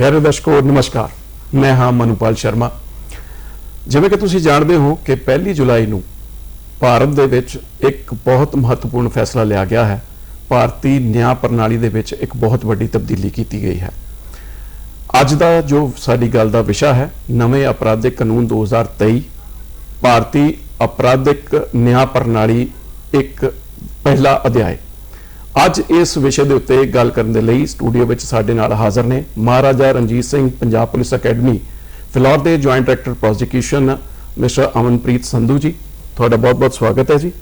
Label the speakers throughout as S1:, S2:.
S1: ਪਿਆਰੇ ਦਰਸ਼ਕੋ ਨਮਸਕਾਰ। ਮੈਂ ਹਾਂ ਮਨੂਪਾਲ ਸ਼ਰਮਾ। ਜਿਵੇਂ ਕਿ ਤੁਸੀਂ ਜਾਣਦੇ ਹੋ ਕਿ 1 ਜੁਲਾਈ ਨੂੰ ਭਾਰਤ ਦੇ ਵਿੱਚ ਇੱਕ ਬਹੁਤ ਮਹੱਤਵਪੂਰਨ ਫੈਸਲਾ ਲਿਆ ਗਿਆ ਹੈ। ਭਾਰਤੀ ਨਿਆਂ ਪ੍ਰਣਾਲੀ ਦੇ ਵਿੱਚ ਇੱਕ ਬਹੁਤ ਵੱਡੀ ਤਬਦੀਲੀ ਕੀਤੀ ਗਈ ਹੈ। ਅੱਜ ਦਾ ਜੋ ਸਾਡੀ ਗੱਲ ਦਾ ਵਿਸ਼ਾ ਹੈ, ਨਵੇਂ ਅਪਰਾਧਿਕ ਕਾਨੂੰਨ 2023 ਭਾਰਤੀ ਅਪਰਾਧਿਕ ਨਿਆਂ ਪ੍ਰਣਾਲੀ ਇੱਕ ਪਹਿਲਾ ਅਧਿਆਇ। ਅੱਜ ਇਸ ਵਿਸ਼ੇ ਦੇ ਉੱਤੇ ਗੱਲ ਕਰਨ ਦੇ ਲਈ ਸਟੂਡੀਓ ਵਿੱਚ ਸਾਡੇ ਨਾਲ ਹਾਜ਼ਰ ਨੇ ਮਹਾਰਾਜਾ ਰਣਜੀਤ ਸਿੰਘ ਪੰਜਾਬ ਪੁਲਿਸ ਅਕੈਡਮੀ, ਫਿਲੌਰ ਦੇ joint director prosecution mister Amanpreet Sandhu ji. ਤੁਹਾਡਾ ਬਹੁਤ-ਬਹੁਤ ਸਵਾਗਤ ਹੈ ਜੀ।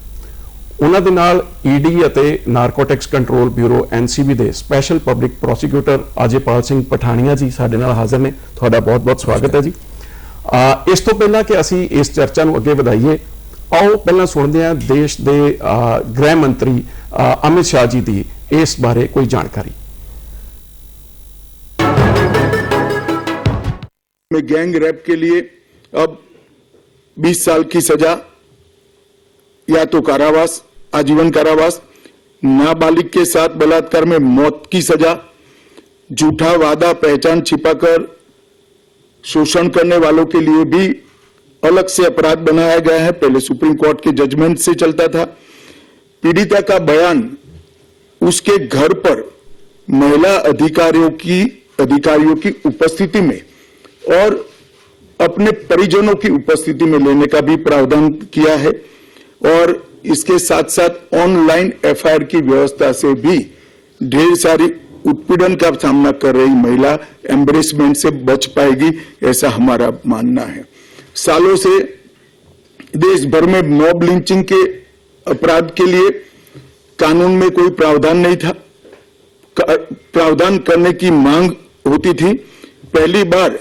S1: ਉਹਨਾਂ ਦੇ ਨਾਲ ਈਡੀ ਅਤੇ ਨਾਰਕੋਟਿਕਸ ਕੰਟਰੋਲ ਬਿਊਰੋ ਐਨਸੀਬੀ ਦੇ special public prosecutor Ajaypal Singh Pathania ji ਸਾਡੇ ਨਾਲ ਹਾਜ਼ਰ ਨੇ। ਤੁਹਾਡਾ ਬਹੁਤ-ਬਹੁਤ ਸਵਾਗਤ ਹੈ ਜੀ। ਇਸ ਤੋਂ ਪਹਿਲਾਂ ਕਿ ਅਸੀਂ ਇਸ ਚਰਚਾ ਨੂੰ ਅੱਗੇ ਵਧਾਈਏ, ਆਓ ਪਹਿਲਾਂ ਸੁਣਦੇ ਹਾਂ ਦੇਸ਼ ਦੇ ਗ੍ਰਹਿ ਮੰਤਰੀ ਅਮਿਤ ਸ਼ਾਹ ਜੀ ਦੀ ਇਸ ਬਾਰੇ ਕੋਈ ਜਾਣਕਾਰੀ
S2: में गैंग रेप के लिए अब 20 साल की सजा या तो कारावास आजीवन कारावास नाबालिग के साथ बलात्कार में मौत की सजा झूठा वादा पहचान छिपाकर शोषण करने वालों के लिए भी अलग से अपराध बनाया गया है पहले सुप्रीम कोर्ट के जजमेंट से चलता था पीड़िता का बयान उसके घर पर महिला अधिकारियों की अधिकारियों की उपस्थिति में और अपने परिजनों की उपस्थिति में लेने का भी प्रावधान किया है और इसके साथ साथ ऑनलाइन एफआईआर की व्यवस्था से भी ढेर सारी उत्पीड़न का सामना कर रही महिला एम्बरेसमेंट से बच पाएगी, ऐसा हमारा मानना है। सालों से देश भर में मॉब लिंचिंग के अपराध के लिए कानून में कोई प्रावधान नहीं था। प्रावधान करने की मांग होती थी। पहली बार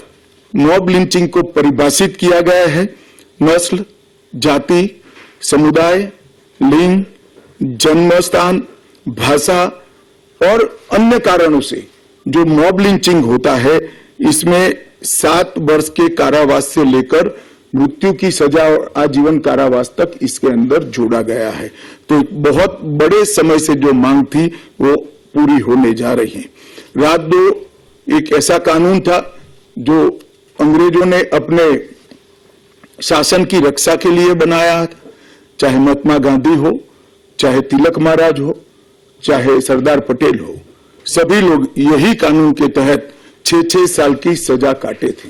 S2: मॉब लिंचिंग को परिभाषित किया गया है। नस्ल, जाति, समुदाय, लिंग जन्म स्थान भाषा और अन्य कारणों से जो मॉब लिंचिंग होता है, इसमें सात वर्ष के कारावास से लेकर मृत्यु की सजा और आजीवन कारावास तक इसके अंदर जोड़ा गया है। तो बहुत बड़े समय से जो मांग थी, वो पूरी होने जा रही है। रात दो, एक ऐसा कानून था जो अंग्रेज़ों ने अपने शासन की रक्षा के लिए बनाया चाहे महात्मा गांधी हो, चाहे तिलक महाराज हो, चाहे सरदार पटेल हो, सभी लोग यही कानून के तहत छह छह साल की सजा काटे थे।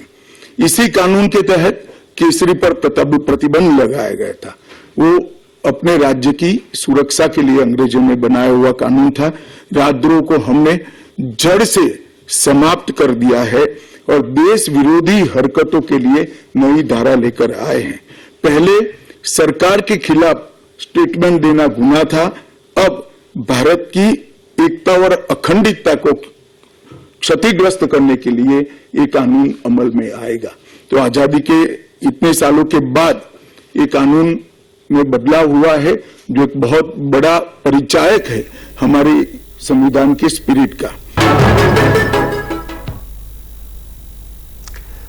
S2: इसी कानून के तहत केसरी पर प्रतिबंध लगाया गया था। वो अपने राज्य की सुरक्षा के लिए अंग्रेज़ों ने बनाया हुआ कानून था। राजद्रोह को हमने जड़ से समाप्त कर दिया है और देश विरोधी हरकतों के लिए नई धारा लेकर आए हैं। पहले सरकार के खिलाफ स्टेटमेंट देना गुना था। अब भारत की एकता और अखंडितता को क्षतिग्रस्त करने के लिए ये कानून अमल में आएगा। तो आज़ादी के इतने सालों के बाद ये कानून में बदलाव हुआ है जो एक बहुत बड़ा परिचायक है हमारे संविधान के स्पिरिट का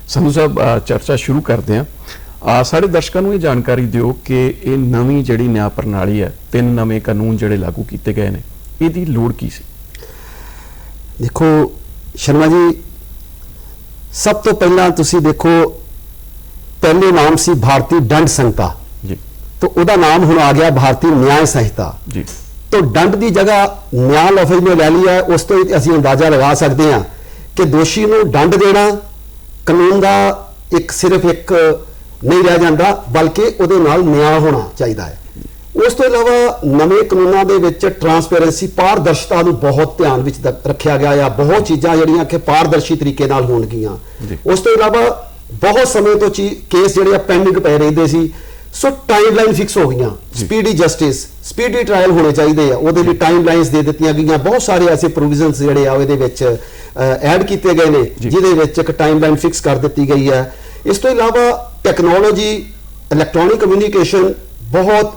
S1: ਸੰਧੂ ਸਾਹਿਬ ਅ, ਚਰਚਾ ਸ਼ੁਰੂ ਕਰਦੇ ਹਾਂ ਆ ਸਾਡੇ ਦਰਸ਼ਕਾਂ ਨੂੰ ਇਹ ਜਾਣਕਾਰੀ ਦਿਓ ਕਿ ਇਹ ਨਵੀਂ ਜਿਹੜੀ ਨਿਆਂ ਪ੍ਰਣਾਲੀ ਹੈ ਤਿੰਨ ਨਵੇਂ ਕਾਨੂੰਨ ਜਿਹੜੇ ਲਾਗੂ ਕੀਤੇ ਗਏ ਨੇ ਇਹਦੀ ਲੋੜ ਕੀ ਸੀ
S3: ਦੇਖੋ ਸ਼ਰਮਾ ਜੀ ਸਭ ਤੋਂ ਪਹਿਲਾਂ ਤੁਸੀਂ ਦੇਖੋ ਪਹਿਲੇ ਨਾਮ ਸੀ ਭਾਰਤੀ ਦੰਡ ਸੰਹਿਤਾ।
S1: ਜੀ।
S3: ਤੋਂ ਉਹਦਾ ਨਾਮ ਹੁਣ ਆ ਗਿਆ ਭਾਰਤੀ ਨਿਆਂ ਸੰਹਿਤਾ।
S1: ਜੀ।
S3: ਤੋਂ ਦੰਡ ਦੀ ਜਗ੍ਹਾ ਨਿਆਂ ਲਫ਼ਜ਼ ਨੇ ਲੈ ਲਿਆ ਹੈ, ਉਸ ਤੋਂ ਅਸੀਂ ਅੰਦਾਜ਼ਾ ਲਗਾ ਸਕਦੇ ਹਾਂ ਕਿ ਦੋਸ਼ੀ ਨੂੰ ਦੰਡ ਦੇਣਾ ਕਾਨੂੰਨ ਦਾ ਇੱਕ ਸਿਰਫ ਇੱਕ ਨਹੀਂ ਰਹਿ ਜਾਂਦਾ ਬਲਕਿ ਉਹਦੇ ਨਾਲ ਨਿਆਂ ਹੋਣਾ ਚਾਹੀਦਾ ਹੈ। ਉਸ ਤੋਂ ਇਲਾਵਾ ਨਵੇਂ ਕਾਨੂੰਨਾਂ ਦੇ ਵਿੱਚ ਟਰਾਂਸਪੇਰੈਂਸੀ ਪਾਰਦਰਸ਼ਤਾ ਨੂੰ ਬਹੁਤ ਧਿਆਨ ਵਿੱਚ ਰੱਖਿਆ ਗਿਆ ਆ। ਬਹੁਤ ਚੀਜ਼ਾਂ ਜਿਹੜੀਆਂ ਕਿ ਪਾਰਦਰਸ਼ੀ ਤਰੀਕੇ ਨਾਲ ਹੋਣਗੀਆਂ। ਉਸ ਤੋਂ ਇਲਾਵਾ ਬਹੁਤ ਸਮੇਂ ਤੋਂ ਚੀ ਕੇਸ ਜਿਹੜੇ ਆ ਪੈਂਡਿੰਗ ਪਏ ਰਹਿੰਦੇ ਸੀ। ਸੋ ਟਾਈਮਲਾਈਨ ਫਿਕਸ ਹੋ ਗਈਆਂ। ਸਪੀਡੀ ਜਸਟਿਸ ਸਪੀਡੀ ਟ੍ਰਾਇਲ ਹੋਣੇ ਚਾਹੀਦੇ ਆ। ਉਹਦੇ ਲਈ ਟਾਈਮਲਾਈਨਸ ਦੇ ਦਿੱਤੀਆਂ ਗਈਆਂ। ਬਹੁਤ ਸਾਰੇ ਐਸੇ ਪ੍ਰੋਵੀਜ਼ਨਸ ਜਿਹੜੇ ਆ ਉਹਦੇ ਵਿੱਚ ਐਡ ਕੀਤੇ ਗਏ ਨੇ। ਜਿਹਦੇ ਵਿੱਚ ਇੱਕ ਟਾਈਮਲਾਈਨ ਫਿਕਸ ਕਰ ਦਿੱਤੀ ਗਈ ਹੈ ਇਸ ਤੋਂ ਇਲਾਵਾ ਟੈਕਨੋਲੋਜੀ ਇਲੈਕਟ੍ਰੋਨਿਕ ਕਮਿਊਨੀਕੇਸ਼ਨ ਬਹੁਤ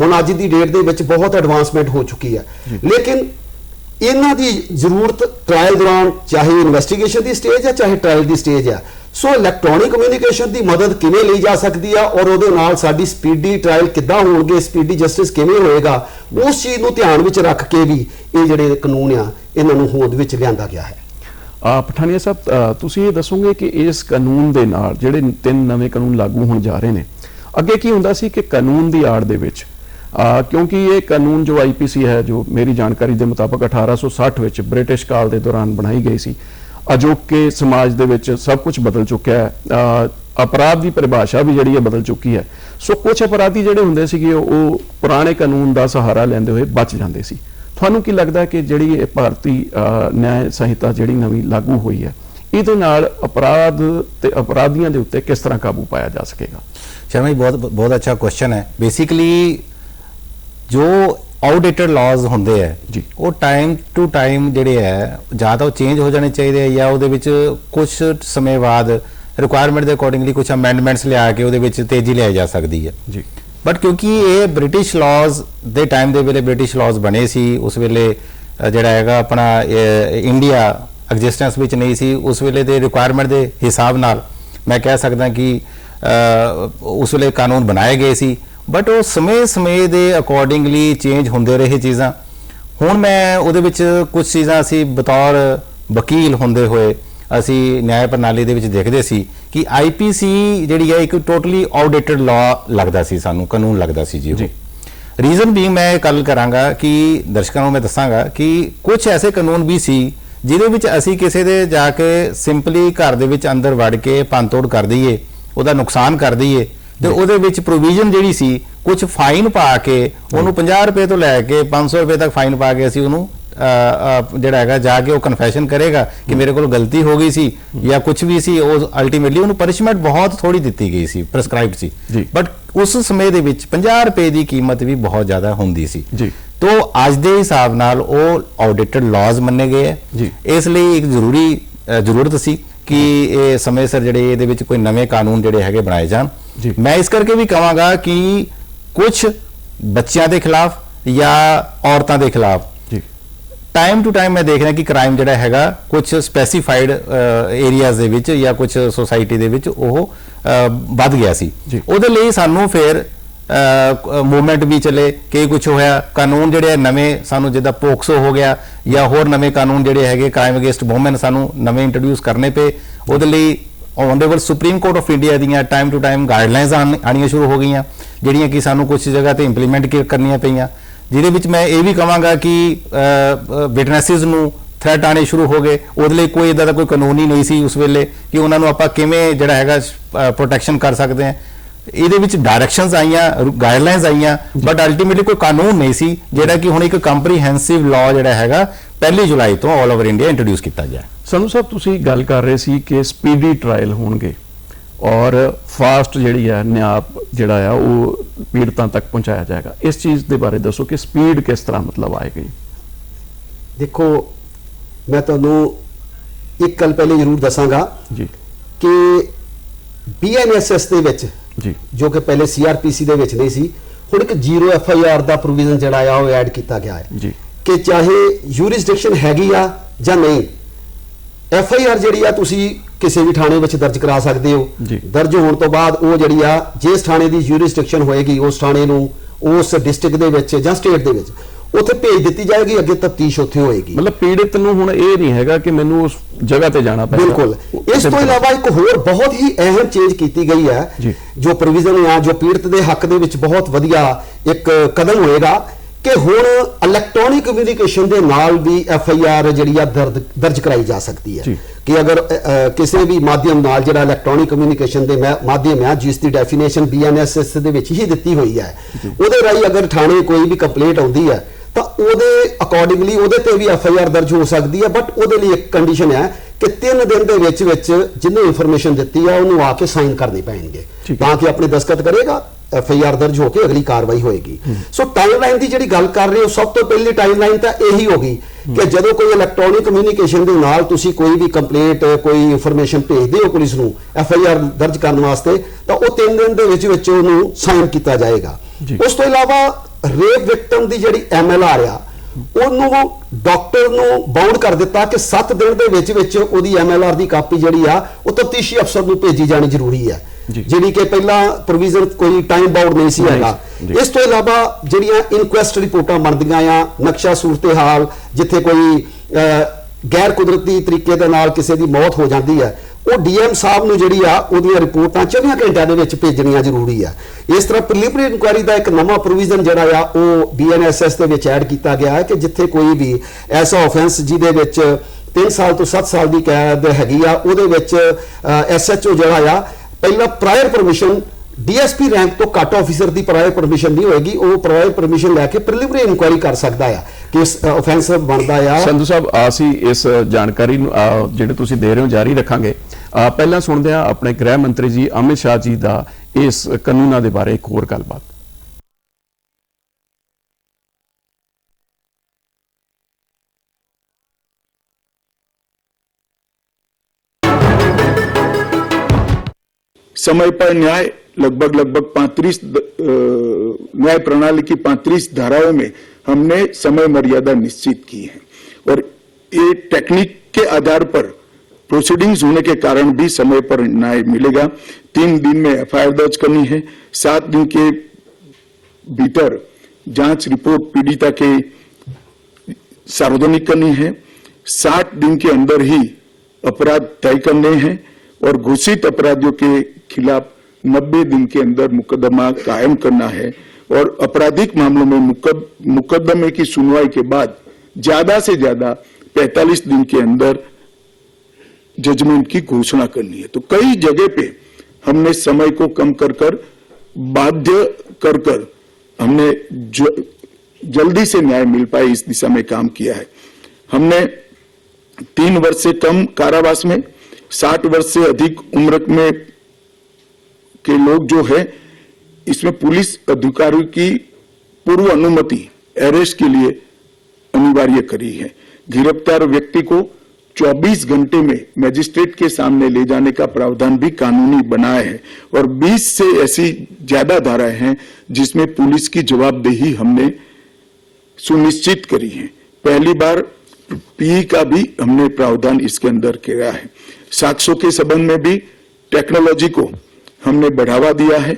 S3: ਹੁਣ ਅੱਜ ਦੀ ਡੇਟ ਦੇ ਵਿੱਚ ਬਹੁਤ ਐਡਵਾਂਸਮੈਂਟ ਹੋ ਚੁੱਕੀ ਹੈ ਲੇਕਿਨ ਇਹਨਾਂ ਦੀ ਜ਼ਰੂਰਤ ਟ੍ਰਾਇਲ ਦੌਰਾਨ ਚਾਹੇ ਇਨਵੈਸਟੀਗੇਸ਼ਨ ਦੀ ਸਟੇਜ ਹੈ ਚਾਹੇ ਟ੍ਰਾਇਲ ਦੀ ਸਟੇਜ ਹੈ ਸੋ ਇਲੈਕਟ੍ਰੋਨਿਕ ਕਮਿਊਨੀਕੇਸ਼ਨ ਦੀ ਮਦਦ ਕਿਵੇਂ ਲਈ ਜਾ ਸਕਦੀ ਆ ਔਰ ਉਹਦੇ ਨਾਲ ਸਾਡੀ ਸਪੀਡੀ ਟ੍ਰਾਇਲ ਕਿੱਦਾਂ ਹੋਣਗੇ ਸਪੀਡੀ ਜਸਟਿਸ ਕਿਵੇਂ ਹੋਏਗਾ, ਉਸ ਚੀਜ਼ ਨੂੰ ਧਿਆਨ ਵਿੱਚ ਰੱਖ ਕੇ ਵੀ ਇਹ ਜਿਹੜੇ ਕਾਨੂੰਨ ਆ, ਇਹਨਾਂ ਨੂੰ ਹੋਂਦ ਵਿੱਚ ਲਿਆਂਦਾ ਗਿਆ ਹੈ।
S1: ਆ ਪਠਾਨੀਆ ਸਾਹਿਬ ਤੁਸੀਂ ਇਹ ਦੱਸੋਗੇ ਕਿ ਇਸ ਕਾਨੂੰਨ ਦੇ ਨਾਲ ਜਿਹੜੇ ਤਿੰਨ ਨਵੇਂ ਕਾਨੂੰਨ ਲਾਗੂ ਹੋਣ ਜਾ ਰਹੇ ਨੇ, ਅੱਗੇ ਕੀ ਹੁੰਦਾ ਸੀ ਕਿ ਕਾਨੂੰਨ ਦੀ ਆੜ ਦੇ ਵਿੱਚ ਕਿਉਂਕਿ ਇਹ ਕਾਨੂੰਨ ਜੋ ਆਈਪੀਸੀ ਹੈ, ਜੋ ਮੇਰੀ ਜਾਣਕਾਰੀ ਦੇ ਮੁਤਾਬਕ 1860 ਵਿੱਚ ਬ੍ਰਿਟਿਸ਼ ਕਾਲ ਦੇ ਦੌਰਾਨ ਬਣਾਈ ਗਈ ਸੀ, ਅਜੋਕੇ ਸਮਾਜ ਦੇ ਵਿੱਚ ਸਭ ਕੁਝ ਬਦਲ ਚੁੱਕਿਆ ਹੈ। ਅਪਰਾਧ ਦੀ ਪਰਿਭਾਸ਼ਾ ਵੀ ਜਿਹੜੀ ਹੈ ਬਦਲ ਚੁੱਕੀ ਹੈ। ਸੋ ਕੁਝ ਅਪਰਾਧੀ ਜਿਹੜੇ ਹੁੰਦੇ ਸੀਗੇ, ਉਹ ਪੁਰਾਣੇ ਕਾਨੂੰਨ ਦਾ ਸਹਾਰਾ ਲੈਂਦੇ ਹੋਏ ਬਚ ਜਾਂਦੇ ਸੀ। ਤੁਹਾਨੂੰ ਕੀ ਲੱਗਦਾ ਕਿ ਜਿਹੜੀ ਇਹ ਭਾਰਤੀ ਨਿਆਇ ਸੰਹਿਤਾ ਜਿਹੜੀ ਨਵੀਂ ਲਾਗੂ ਹੋਈ ਹੈ, ਇਹਦੇ ਨਾਲ ਅਪਰਾਧ ਤੇ ਅਪਰਾਧੀਆਂ ਦੇ ਉੱਤੇ ਕਿਸ ਤਰ੍ਹਾਂ ਕਾਬੂ ਪਾਇਆ ਜਾ ਸਕੇਗਾ?
S4: ਸ਼ਰਮਾ ਜੀ, ਬਹੁਤ ਬਹੁਤ ਅੱਛਾ ਕੁਐਸਚਨ ਹੈ। ਬੇਸਿਕਲੀ ਜੋ ਆਊਟਡੇਟਡ ਲਾਜ਼ ਹੁੰਦੇ ਆ
S1: ਜੀ।
S4: ਉਹ ਟਾਈਮ ਟੂ ਟਾਈਮ ਜਿਹੜੇ ਹੈ ਜਾਂ ਤਾਂ ਉਹ ਚੇਂਜ ਹੋ ਜਾਣੇ ਚਾਹੀਦੇ ਆ ਜਾਂ ਉਹਦੇ ਵਿੱਚ ਕੁਝ ਸਮੇਂ ਬਾਅਦ ਰਿਕੁਆਇਰਮੈਂਟ ਦੇ ਅਕੋਰਡਿੰਗਲੀ ਕੁਝ ਅਮੈਂਡਮੈਂਟਸ ਲਿਆ ਕੇ ਉਹਦੇ ਵਿੱਚ ਤੇਜ਼ੀ ਲਿਆਈ ਜਾ ਸਕਦੀ ਹੈ
S1: ਜੀ।
S4: ਬਟ ਕਿਉਂਕਿ ਇਹ ਬ੍ਰਿਟਿਸ਼ ਲਾਜ਼ ਦੇ ਟਾਈਮ ਦੇ ਵੇਲੇ ਬ੍ਰਿਟਿਸ਼ ਲਾਜ਼ ਬਣੇ ਸੀ ਉਸ ਵੇਲੇ ਜਿਹੜਾ ਹੈਗਾ ਆਪਣਾ ਇੰਡੀਆ ਐਗਜ਼ਿਸਟੈਂਸ ਵਿੱਚ ਨਹੀਂ ਸੀ ਉਸ ਵੇਲੇ ਦੇ ਰਿਕੁਆਇਰਮੈਂਟ ਦੇ ਹਿਸਾਬ ਨਾਲ ਮੈਂ ਕਹਿ ਸਕਦਾ ਕਿ ਉਸ ਵੇਲੇ ਕਾਨੂੰਨ ਬਣਾਏ ਗਏ ਸੀ। ਬਟ ਉਹ ਸਮੇਂ-ਸਮੇਂ ਦੇ ਅਕੋਰਡਿੰਗਲੀ ਚੇਂਜ ਹੁੰਦੇ ਰਹੇ ਚੀਜ਼ਾਂ। ਹੁਣ ਮੈਂ ਉਹਦੇ ਵਿੱਚ ਕੁਝ ਚੀਜ਼ਾਂ ਅਸੀਂ ਬਤੌਰ ਵਕੀਲ ਹੁੰਦੇ ਹੋਏ ਅਸੀਂ ਨਿਆਂ ਪ੍ਰਣਾਲੀ ਦੇ ਵਿੱਚ ਦੇਖਦੇ ਸੀ ਕਿ ਆਈਪੀਸੀ ਜਿਹੜੀ ਹੈ ਇੱਕ ਟੋਟਲੀ ਆਊਟਡੇਟਡ ਲਾ ਲੱਗਦਾ ਸੀ ਸਾਨੂੰ ਕਾਨੂੰਨ ਲੱਗਦਾ ਸੀ ਜੀ ਰੀਜ਼ਨ ਵੀ ਮੈਂ ਕੱਲ ਕਰਾਂਗਾ ਕਿ ਦਰਸ਼ਕਾਂ ਨੂੰ ਮੈਂ ਦੱਸਾਂਗਾ ਕਿ ਕੁਝ ਐਸੇ ਕਾਨੂੰਨ ਵੀ ਸੀ ਜਿਹਦੇ ਵਿੱਚ ਅਸੀਂ ਕਿਸੇ ਦੇ ਜਾ ਕੇ ਸਿੰਪਲੀ ਘਰ ਦੇ ਵਿੱਚ ਅੰਦਰ ਵੜ ਕੇ ਭੰਨਤੋੜ ਕਰ ਦਈਏ ਉਹਦਾ ਨੁਕਸਾਨ ਕਰ ਦਈਏ ਤੇ ਉਹਦੇ ਵਿੱਚ ਪ੍ਰੋਵੀਜ਼ਨ ਜਿਹੜੀ ਸੀ ਕੁਝ ਫਾਈਨ ਪਾ ਕੇ ਉਹਨੂੰ 50 ਰੁਪਏ ਤੋਂ ਲੈ ਕੇ 500 ਰੁਪਏ ਤੱਕ ਫਾਈਨ ਪਾ ਕੇ ਅਸੀਂ ਉਹਨੂੰ ਜਿਹੜਾ ਹੈਗਾ ਜਾ ਕੇ ਉਹ ਕਨਫੈਸ਼ਨ ਕਰੇਗਾ ਕਿ ਮੇਰੇ ਕੋਲ ਗਲਤੀ ਹੋ ਗਈ ਸੀ ਜਾਂ ਕੁਝ ਵੀ ਸੀ ਉਹ ਅਲਟੀਮੇਟਲੀ ਉਹਨੂੰ ਪਨਿਸ਼ਮੈਂਟ ਬਹੁਤ ਥੋੜੀ ਦਿੱਤੀ ਗਈ ਸੀ ਪ੍ਰੈਸਕ੍ਰਾਈਬਡ ਸੀ। ਬਟ ਉਸ ਸਮੇਂ ਦੇ ਵਿੱਚ 50 ਰੁਪਏ ਦੀ ਕੀਮਤ ਵੀ ਬਹੁਤ ਜ਼ਿਆਦਾ ਹੁੰਦੀ ਸੀ।
S1: ਜੀ।
S4: ਤੋ ਅੱਜ ਦੇ ਹਿਸਾਬ ਨਾਲ ਉਹ ਆਊਟਡੇਟਡ ਲਾਜ਼ ਮੰਨੇ ਗਏ ਹੈ
S1: ਜੀ।
S4: ਇਸ ਲਈ ਇੱਕ ਜ਼ਰੂਰੀ ਜ਼ਰੂਰਤ ਸੀ ਕਿ ਇਹ ਸਮੇਂ ਸਿਰ ਜਿਹੜੇ ਇਹਦੇ ਵਿੱਚ ਕੋਈ ਨਵੇਂ ਕਾਨੂੰਨ ਜਿਹੜੇ ਹੈਗੇ ਬਣਾਏ ਜਾਣ।
S1: ਜੀ।
S4: ਮੈਂ ਇਸ ਕਰਕੇ ਵੀ ਕਹਾਂਗਾ ਕਿ ਕੁਝ ਬੱਚਿਆਂ ਦੇ ਖਿਲਾਫ ਜਾਂ ਔਰਤਾਂ ਦੇ ਖਿਲਾਫ
S1: ਜੀ
S4: ਟਾਈਮ ਟੂ ਟਾਈਮ ਮੈਂ ਦੇਖ ਰਿਹਾ ਕਿ ਕ੍ਰਾਈਮ ਜਿਹੜਾ ਹੈਗਾ ਕੁਝ ਸਪੈਸੀਫਾਈਡ ਏਰੀਆਜ਼ ਦੇ ਵਿੱਚ ਜਾਂ ਕੁਝ ਸੋਸਾਇਟੀ ਦੇ ਵਿੱਚ ਉਹ ਵੱਧ ਗਿਆ ਸੀ। ਉਹਦੇ ਲਈ ਸਾਨੂੰ ਫਿਰ ਮੂਵਮੈਂਟ ਵੀ ਚੱਲੇ ਕਿ ਕੁਝ ਹੋਇਆ ਕਾਨੂੰਨ ਜਿਹੜੇ ਨਵੇਂ ਸਾਨੂੰ ਜਿੱਦਾਂ ਪੋਕਸੋ ਹੋ ਗਿਆ ਜਾਂ ਹੋਰ ਨਵੇਂ ਕਾਨੂੰਨ ਜਿਹੜੇ ਹੈਗੇ ਕ੍ਰਾਈਮ ਅਗੇਂਸਟ ਔਮਨ ਸਾਨੂੰ ਨਵੇਂ ਇੰਟਰੋਡਿਊਸ ਕਰਨੇ ਪਏ ਉਹਦੇ ਲਈ honourable supreme court of India ਦੀਆਂ ਟਾਈਮ ਟੂ ਟਾਈਮ ਗਾਈਡਲਾਈਨਸ ਆਣੀਆਂ ਸ਼ੁਰੂ ਹੋ ਗਈਆਂ, ਜਿਹੜੀਆਂ ਕਿ ਸਾਨੂੰ ਕੁਝ ਜਗ੍ਹਾ ਤੇ ਇੰਪਲੀਮੈਂਟ ਕਰਨੀਆਂ ਪਈਆਂ। ਜਿਹਦੇ ਵਿੱਚ ਮੈਂ ਇਹ ਵੀ ਕਹਾਂਗਾ ਕਿ ਵਿਟਨੈਸਿਸ ਨੂੰ ਥ੍ਰੈਟ ਆਣੇ ਸ਼ੁਰੂ ਹੋ ਗਏ। ਉਹਦੇ ਲਈ ਕੋਈ ਇਦਾਂ ਦਾ ਕੋਈ ਕਾਨੂੰਨ ਹੀ ਨਹੀਂ ਸੀ ਉਸ ਵੇਲੇ ਕਿ ਉਹਨਾਂ ਨੂੰ ਆਪਾਂ ਕਿਵੇਂ ਜਿਹੜਾ ਹੈਗਾ ਪ੍ਰੋਟੈਕਸ਼ਨ ਕਰ ਸਕਦੇ ਹਾਂ। ਇਹਦੇ ਵਿੱਚ ਡਾਇਰੈਕਸ਼ਨਸ ਆਈਆਂ ਗਾਈਡਲਾਈਨਸ ਆਈਆਂ ਬਟ ਅਲਟੀਮੇਟਲੀ ਕੋਈ ਕਾਨੂੰਨ ਨਹੀਂ ਸੀ, ਜਿਹੜਾ ਕਿ ਹੁਣ ਇੱਕ ਕੰਪਰੀਹੈਂਸਿਵ ਲਾਅ ਜਿਹੜਾ ਹੈਗਾ, ਪਹਿਲੀ ਜੁਲਾਈ ਤੋਂ ਆਲ ਓਵਰ ਇੰਡੀਆ ਇੰਟਰੋਡਿਊਸ ਕੀਤਾ ਗਿਆ।
S1: ਸਾਨੂੰ ਸਾਹਿਬ ਤੁਸੀਂ ਗੱਲ ਕਰ ਰਹੇ ਸੀ ਕਿ ਸਪੀਡੀ ਟ੍ਰਾਇਲ ਹੋਣਗੇ ਔਰ ਫਾਸਟ ਜਿਹੜੀ ਹੈ ਨਿਆਂ ਜਿਹੜਾ ਆ ਉਹ ਪੀੜਤਾਂ ਤੱਕ ਪਹੁੰਚਾਇਆ ਜਾਏਗਾ। ਇਸ ਚੀਜ਼ ਦੇ ਬਾਰੇ ਦੱਸੋ ਕਿ ਸਪੀਡ ਕਿਸ ਤਰ੍ਹਾਂ ਮਤਲਬ ਆਏਗੀ।
S3: ਦੇਖੋ ਮੈਂ ਤੁਹਾਨੂੰ ਇੱਕ ਗੱਲ ਪਹਿਲੇ ਜ਼ਰੂਰ ਦੱਸਾਂਗਾ
S1: ਜੀ।
S3: ਕਿ ਬੀਐਨਐਸਐਸ ਦੇ ਵਿੱਚ
S1: ਜੀ।
S3: ਜੋ ਕਿ ਪਹਿਲੇ ਸੀਆਰਪੀਸੀ ਦੇ ਵਿੱਚ ਨਹੀਂ ਸੀ ਹੁਣ ਇੱਕ ਜ਼ੀਰੋ ਐਫ ਆਈ ਆਰ ਦਾ ਪ੍ਰੋਵੀਜ਼ਨ ਜਿਹੜਾ ਆ ਉਹ ਐਡ ਕੀਤਾ ਗਿਆ ਹੈ।
S1: ਜੀ।
S3: ਕਿ ਚਾਹੇ ਯੂਰਿਸਡਿਕਸ਼ਨ ਹੈਗੀ ਆ ਜਾਂ ਨਹੀਂ ਐਫ ਆਈ ਆਰ ਜਿਹੜੀ ਆ ਤੁਸੀਂ ਕਿਸੇ ਵੀ ਥਾਣੇ ਵਿੱਚ ਦਰਜ ਕਰਾ ਸਕਦੇ ਹੋ। ਦਰਜ ਹੋਣ ਤੋਂ ਬਾਅਦ ਉਹ ਜਿਹੜੀ ਆ ਜਿਸ ਥਾਣੇ ਦੀ ਯੂਰਿਸਡਿਕਸ਼ਨ ਹੋਏਗੀ ਉਸ ਥਾਣੇ ਨੂੰ ਉਸ ਡਿਸਟ੍ਰਿਕਟ ਦੇ ਵਿੱਚ ਜਾਂ ਸਟੇਟ ਦੇ ਵਿੱਚ ਉੱਥੇ ਭੇਜ ਦਿੱਤੀ ਜਾਏਗੀ ਅੱਗੇ ਤਫਤੀਸ਼ ਉੱਥੇ ਹੋਏਗੀ
S1: ਮਤਲਬ ਪੀੜਿਤ ਨੂੰ ਹੁਣ ਇਹ ਨਹੀਂ ਹੈਗਾ ਕਿ ਮੈਨੂੰ ਉਸ ਜਗ੍ਹਾ ਤੇ ਜਾਣਾ ਪਏਗਾ
S3: ਬਿਲਕੁਲ ਇਸ ਤੋਂ। ਇਲਾਵਾ ਇੱਕ ਹੋਰ ਬਹੁਤ ਹੀ ਅਹਿਮ ਚੇਂਜ ਕੀਤੀ ਗਈ ਹੈ।
S1: ਜੋ
S3: ਪ੍ਰੋਵੀਜ਼ਨ ਆ ਜੋ ਪੀੜਤ ਦੇ ਹੱਕ ਦੇ ਵਿੱਚ ਬਹੁਤ ਵਧੀਆ ਇੱਕ ਕਦਮ ਹੋਏਗਾ ਕਿ ਹੁਣ ਇਲੈਕਟ੍ਰੋਨਿਕ ਕਮਿਊਨੀਕੇਸ਼ਨ ਦੇ ਨਾਲ ਵੀ ਐਫ ਆਈ ਆਰ ਜਿਹੜੀ ਆ ਦਰਜ ਦਰਜ ਕਰਾਈ ਜਾ ਸਕਦੀ ਹੈ। ਕਿ ਅਗਰ ਕਿਸੇ ਵੀ ਮਾਧਿਅਮ ਨਾਲ ਜਿਹੜਾ ਇਲੈਕਟ੍ਰੋਨਿਕ ਕਮਿਊਨੀਕੇਸ਼ਨ ਦੇ ਮਾਧਿਅਮ ਹੈ ਜਿਸ ਦੀ ਡੈਫੀਨੇਸ਼ਨ ਬੀਐਨਐਸਐਸ ਦੇ ਵਿੱਚ ਹੀ ਦਿੱਤੀ ਹੋਈ ਹੈ ਉਹਦੇ ਰਾਹੀਂ ਅਗਰ ਥਾਣੇ ਕੋਈ ਵੀ ਕੰਪਲੇਂਟ ਆਉਂਦੀ ਹੈ ਤਾਂ ਉਹਦੇ ਅਕੋਰਡਿੰਗਲੀ ਉਹਦੇ ਤੇ ਵੀ ਐਫ ਆਈ ਆਰ ਦਰਜ ਹੋ ਸਕਦੀ ਹੈ ਬਟ ਉਹਦੇ ਲਈ ਇੱਕ ਕੰਡੀਸ਼ਨ ਹੈ ਕਿ 3 ਦਿਨ ਦੇ ਵਿੱਚ ਵਿੱਚ ਜਿਹਨੂੰ ਇਨਫੋਰਮੇਸ਼ਨ ਦਿੱਤੀ ਹੈ ਉਹਨੂੰ ਆ ਕੇ ਸਾਈਨ ਕਰਨੇ ਪੈਣਗੇ। ਤਾਂ ਕਿ ਆਪਣੇ ਦਸਤਖਤ ਕਰੇਗਾ ਐਫ ਆਈ ਆਰ ਦਰਜ ਹੋ ਕੇ ਅਗਲੀ ਕਾਰਵਾਈ ਹੋਏਗੀ ਸੋ ਟਾਈਮਲਾਈਨ ਦੀ ਜਿਹੜੀ ਗੱਲ ਕਰ ਰਹੇ ਹੋ ਸਭ ਤੋਂ ਪਹਿਲੀ ਟਾਈਮਲਾਈਨ ਤਾਂ ਇਹੀ ਹੋਗੀ ਕਿ ਜਦੋਂ ਕੋਈ ਇਲੈਕਟ੍ਰੋਨਿਕ ਕਮਿਊਨੀਕੇਸ਼ਨ ਦੇ ਨਾਲ ਤੁਸੀਂ ਕੋਈ ਵੀ ਕੰਪਲੇਂਟ ਕੋਈ ਇਨਫੋਰਮੇਸ਼ਨ ਭੇਜਦੇ ਹੋ ਪੁਲਿਸ ਨੂੰ ਐਫ ਆਈ ਆਰ ਦਰਜ ਕਰਨ ਵਾਸਤੇ ਤਾਂ ਉਹ 3 ਦਿਨ ਦੇ ਵਿੱਚ ਵਿੱਚ ਉਹਨੂੰ ਸਾਈਨ ਕੀਤਾ ਜਾਏਗਾ। ਉਸ ਤੋਂ ਇਲਾਵਾ ਰੇਪ ਵਿਕਟਮ ਦੀ ਜਿਹੜੀ ਐਮਐਲਆਰ ਆ ਉਹਨੂੰ ਡਾਕਟਰ ਨੂੰ ਬਾਉਂਡ ਕਰ ਦਿੱਤਾ ਕਿ 7 ਦਿਨ ਦੇ ਵਿੱਚ ਵਿੱਚ ਉਹਦੀ ਐਮਐਲਆਰ ਦੀ ਕਾਪੀ ਜਿਹੜੀ ਆ ਉਹ ਤਫਤੀਸ਼ੀ ਅਫਸਰ ਨੂੰ ਭੇਜੀ ਜਾਣੀ ਜ਼ਰੂਰੀ ਹੈ। ਜਿਹੜੀ ਕਿ ਪਹਿਲਾਂ ਪ੍ਰੋਵੀਜ਼ਨ ਕੋਈ ਟਾਈਮ ਬਾਉਂਡ ਨਹੀਂ ਸੀ ਹੈਗਾ। ਇਸ ਤੋਂ ਇਲਾਵਾ ਜਿਹੜੀਆਂ ਇਨਕੁਐਸਟ ਰਿਪੋਰਟਾਂ ਬਣਦੀਆਂ ਆ ਨਕਸ਼ਾ ਸੂਰਤ-ਹਾਲ ਜਿੱਥੇ ਕੋਈ ਗੈਰ ਕੁਦਰਤੀ ਤਰੀਕੇ ਦੇ ਨਾਲ ਕਿਸੇ ਦੀ ਮੌਤ ਹੋ ਜਾਂਦੀ ਹੈ ਉਹ ਡੀਐਮ ਸਾਹਿਬ ਨੂੰ ਜਿਹੜੀ ਆ ਉਹਦੀਆਂ ਰਿਪੋਰਟਾਂ 24 ਘੰਟਿਆਂ ਦੇ ਵਿੱਚ ਭੇਜਣੀਆਂ ਜ਼ਰੂਰੀ ਆ। ਇਸ ਤਰ੍ਹਾਂ ਪ੍ਰੀਲਿਮਿਨਰੀ ਇਨਕੁਆਇਰੀ ਦਾ ਇੱਕ ਨਵਾਂ ਪ੍ਰੋਵੀਜ਼ਨ ਜਿਹੜਾ ਆ ਉਹ ਬੀਐਨਐਸਐਸ ਦੇ ਵਿੱਚ ਐਡ ਕੀਤਾ ਗਿਆ ਹੈ ਕਿ ਜਿੱਥੇ ਕੋਈ ਵੀ ਐਸਾ ਆਫੈਂਸ ਜਿਹਦੇ ਵਿੱਚ 3 ਸਾਲ ਤੋਂ 7 ਸਾਲ ਦੀ ਕੈਦ ਹੈਗੀ ਆ ਉਹਦੇ ਵਿੱਚ ਐਸਐਚਓ ਜਿਹੜਾ ਆ ਪਹਿਲਾਂ ਪ੍ਰਾਇਰ ਪਰਮਿਸ਼ਨ ਡੀਐਸਪੀ ਰੈਂਕ ਤੋਂ ਘੱਟ ਆਫੀਸਰ ਦੀ ਪ੍ਰਾਇਰ ਪਰਮਿਸ਼ਨ ਨਹੀਂ ਹੋਏਗੀ, ਉਹ ਪ੍ਰਾਇਰ ਪਰਮਿਸ਼ਨ ਲੈ ਕੇ ਪ੍ਰੀਲਿਮਿਨਰੀ ਇਨਕੁਆਇਰੀ ਕਰ ਸਕਦਾ ਆ ਕਿ ਇਸ ਆਫੈਂਸ ਬਣਦਾ ਆ।
S1: ਸੰਧੂ ਸਾਹਿਬ ਅਸੀਂ ਇਸ ਜਾਣਕਾਰੀ ਨੂੰ ਜਿਹੜੇ ਤੁਸੀਂ ਦੇ ਰਹੇ ਹੋ, ਜਾਰੀ ਰੱਖਾਂਗੇ। ਪਹਿਲਾਂ ਸੁਣਦੇ ਹਾਂ ਆਪਣੇ ਗ੍ਰਹਿ ਮੰਤਰੀ ਜੀ ਅਮਿਤ ਸ਼ਾਹ ਜੀ ਦਾ ਇਸ ਕਾਨੂੰਨਾਂ ਦੇ ਬਾਰੇ ਇੱਕ ਹੋਰ ਗੱਲਬਾਤ।
S2: समय पर न्याय, लगभग लगभग पैंतीस न्याय प्रणाली की पैंतीस धाराओं में हमने समय मर्यादा निश्चित की है। और ये टेक्निक के आधार पर प्रोसीडिंग्स होने के कारण भी समय पर न्याय मिलेगा। तीन दिन में एफआईआर दर्ज करनी है। सात दिन के भीतर जाँच रिपोर्ट पीड़िता के सार्वजनिक करनी है। साठ दिन के अंदर ही अपराध तय करने हैं। और घोषित अपराधियों के खिलाफ 90 दिन के अंदर मुकदमा कायम करना है और आपराधिक मामलों में मुकद, मुकदमे की सुनवाई के बाद ज़्यादा से ज़्यादा 45 दिन के अंदर जजमेंट की घोषणा करनी है। तो कई जगह पे हमने समय को कम कर कर बाध्य कर कर हमने जल्दी से न्याय मिल पाए इस दिशा में काम किया है। हमने तीन वर्ष से कम कारावास में साठ वर्ष से अधिक उम्र में के लोग जो है, इसमें पुलिस अधिकारियों की पूर्व अनुमति अरेस्ट के लिए अनिवार्य करी है। गिरफ़्तार व्यक्ति को 24 घंटे में मजिस्ट्रेट के सामने ले जाने का प्रावधान भी कानूनी बनाया है और 20 से ऐसी ज़्यादा धाराएँ हैं जिसमें पुलिस की जवाबदेही हमने सुनिश्चित करी है। पहली बार पी का भी हमने प्रावधान इसके अंदर किया है। साक्ष्यों के संबंध में भी टेक्नोलॉजी को हमने बढ़ावा दिया है।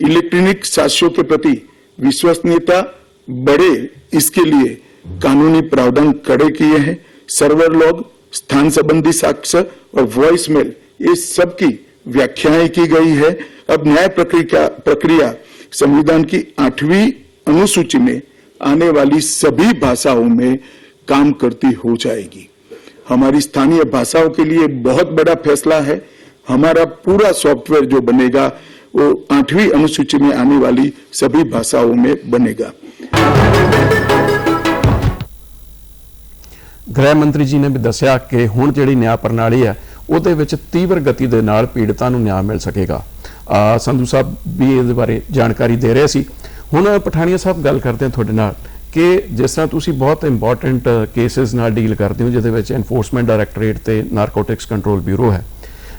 S2: इलेक्ट्रॉनिक साक्ष्यों के प्रति विश्वसनीयता बढ़े, इसके लिए कानूनी प्रावधान कड़े किए हैं। सर्वर लॉग स्थान संबंधी साक्ष्य और वॉइस मेल ये सब की व्याख्याएँ की गई है। अब न्याय प्रक्रिया प्रक्रिया संविधान की आठवीं अनुसूची में आने वाली सभी भाषाओं में काम करती हो जाएगी। हमारी स्थानीय भाषाओं के लिए बहुत बड़ा फैसला है हमारा पूरा सॉफ्टवेयर जो बनेगा वो आठवीं अनुसूची में आने वाली सभी भाषाओं में बनेगा
S1: ਗ੍ਰਹਿ ਮੰਤਰੀ ਜੀ ਨੇ ਵੀ ਦੱਸਿਆ ਕਿ ਹੁਣ ਜਿਹੜੀ ਨਿਆਂ ਪ੍ਰਣਾਲੀ ਹੈ ਉਹਦੇ ਵਿੱਚ ਤੀਵਰ ਗਤੀ ਦੇ ਨਾਲ ਪੀੜਤਾਂ ਨੂੰ ਨਿਆਂ ਮਿਲ ਸਕੇਗਾ ਆ ਸੰਧੂ ਸਾਹਿਬ ਵੀ ਇਹਦੇ ਬਾਰੇ ਜਾਣਕਾਰੀ ਦੇ ਰਹੇ ਸੀ ਹੁਣ ਪਠਾਨੀਆ ਸਾਹਿਬ ਗੱਲ ਕਰਦੇ ਹਾਂ ਤੁਹਾਡੇ ਨਾਲ ਕਿ ਜਿਸ ਤਰ੍ਹਾਂ ਤੁਸੀਂ ਬਹੁਤ ਇੰਪੋਰਟੈਂਟ ਕੇਸਿਸ ਨਾਲ ਡੀਲ ਕਰਦੇ ਹੋ ਜਿਹਦੇ ਵਿੱਚ ਐਨਫੋਰਸਮੈਂਟ ਡਾਇਰੈਕਟੋਰੇਟ ਤੇ ਨਾਰਕੋਟਿਕਸ ਕੰਟਰੋਲ ਬਿਊਰੋ ਹੈ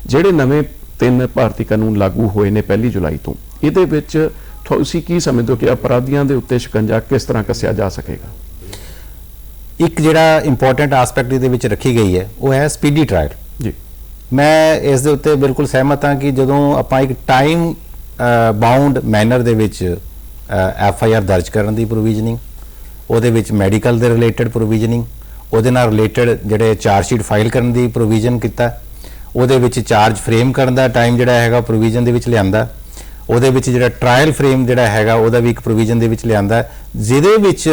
S1: ਜਿਹੜੇ ਨਵੇਂ ਤਿੰਨ ਭਾਰਤੀ ਕਾਨੂੰਨ ਲਾਗੂ ਹੋਏ ਨੇ 1 ਜੁਲਾਈ ਤੋਂ। ਇਹਦੇ ਵਿੱਚ ਤੁਸੀਂ ਕੀ ਸਮਝਦੇ ਹੋ ਕਿ ਅਪਰਾਧੀਆਂ ਦੇ ਉੱਤੇ ਸ਼ਿਕੰਜਾ ਕਿਸ ਤਰ੍ਹਾਂ ਕੱਸਿਆ ਜਾ ਸਕੇਗਾ?
S4: ਇੱਕ ਜਿਹੜਾ ਇੰਪੋਰਟੈਂਟ ਐਸਪੈਕਟ ਇਹਦੇ ਵਿੱਚ ਰੱਖੀ ਗਈ ਹੈ ਉਹ ਹੈ ਸਪੀਡੀ ਟ੍ਰਾਇਲ
S1: ਜੀ।
S4: ਮੈਂ ਇਸ ਦੇ ਉੱਤੇ ਬਿਲਕੁਲ ਸਹਿਮਤ ਹਾਂ ਕਿ ਜਦੋਂ ਆਪਾਂ ਇੱਕ ਟਾਈਮ ਬਾਉਂਡ ਮੈਨਰ ਦੇ ਵਿੱਚ ਐਫ ਆਈ ਆਰ ਦਰਜ ਕਰਨ ਦੀ ਪ੍ਰੋਵੀਜ਼ਨਿੰਗ ਉਹਦੇ ਵਿੱਚ ਮੈਡੀਕਲ ਦੇ ਰਿਲੇਟਡ ਪ੍ਰੋਵੀਜ਼ਨਿੰਗ ਉਹਦੇ ਨਾਲ ਰਿਲੇਟਡ ਜਿਹੜੇ ਚਾਰਜ ਸ਼ੀਟ ਫਾਈਲ ਕਰਨ ਦੀ ਪ੍ਰੋਵੀਜ਼ਨ ਕੀਤਾ, ਉਹਦੇ ਵਿੱਚ ਚਾਰਜ ਫਰੇਮ ਕਰਨ ਦਾ ਟਾਈਮ ਜਿਹੜਾ ਹੈਗਾ ਪ੍ਰੋਵੀਜ਼ਨ ਦੇ ਵਿੱਚ ਲਿਆਂਦਾ, ਉਹਦੇ ਵਿੱਚ ਜਿਹੜਾ ਟ੍ਰਾਇਲ ਫਰੇਮ ਜਿਹੜਾ ਹੈਗਾ ਉਹਦਾ ਵੀ ਇੱਕ ਪ੍ਰੋਵੀਜ਼ਨ ਦੇ ਵਿੱਚ ਲਿਆਂਦਾ, ਜਿਹਦੇ ਵਿੱਚ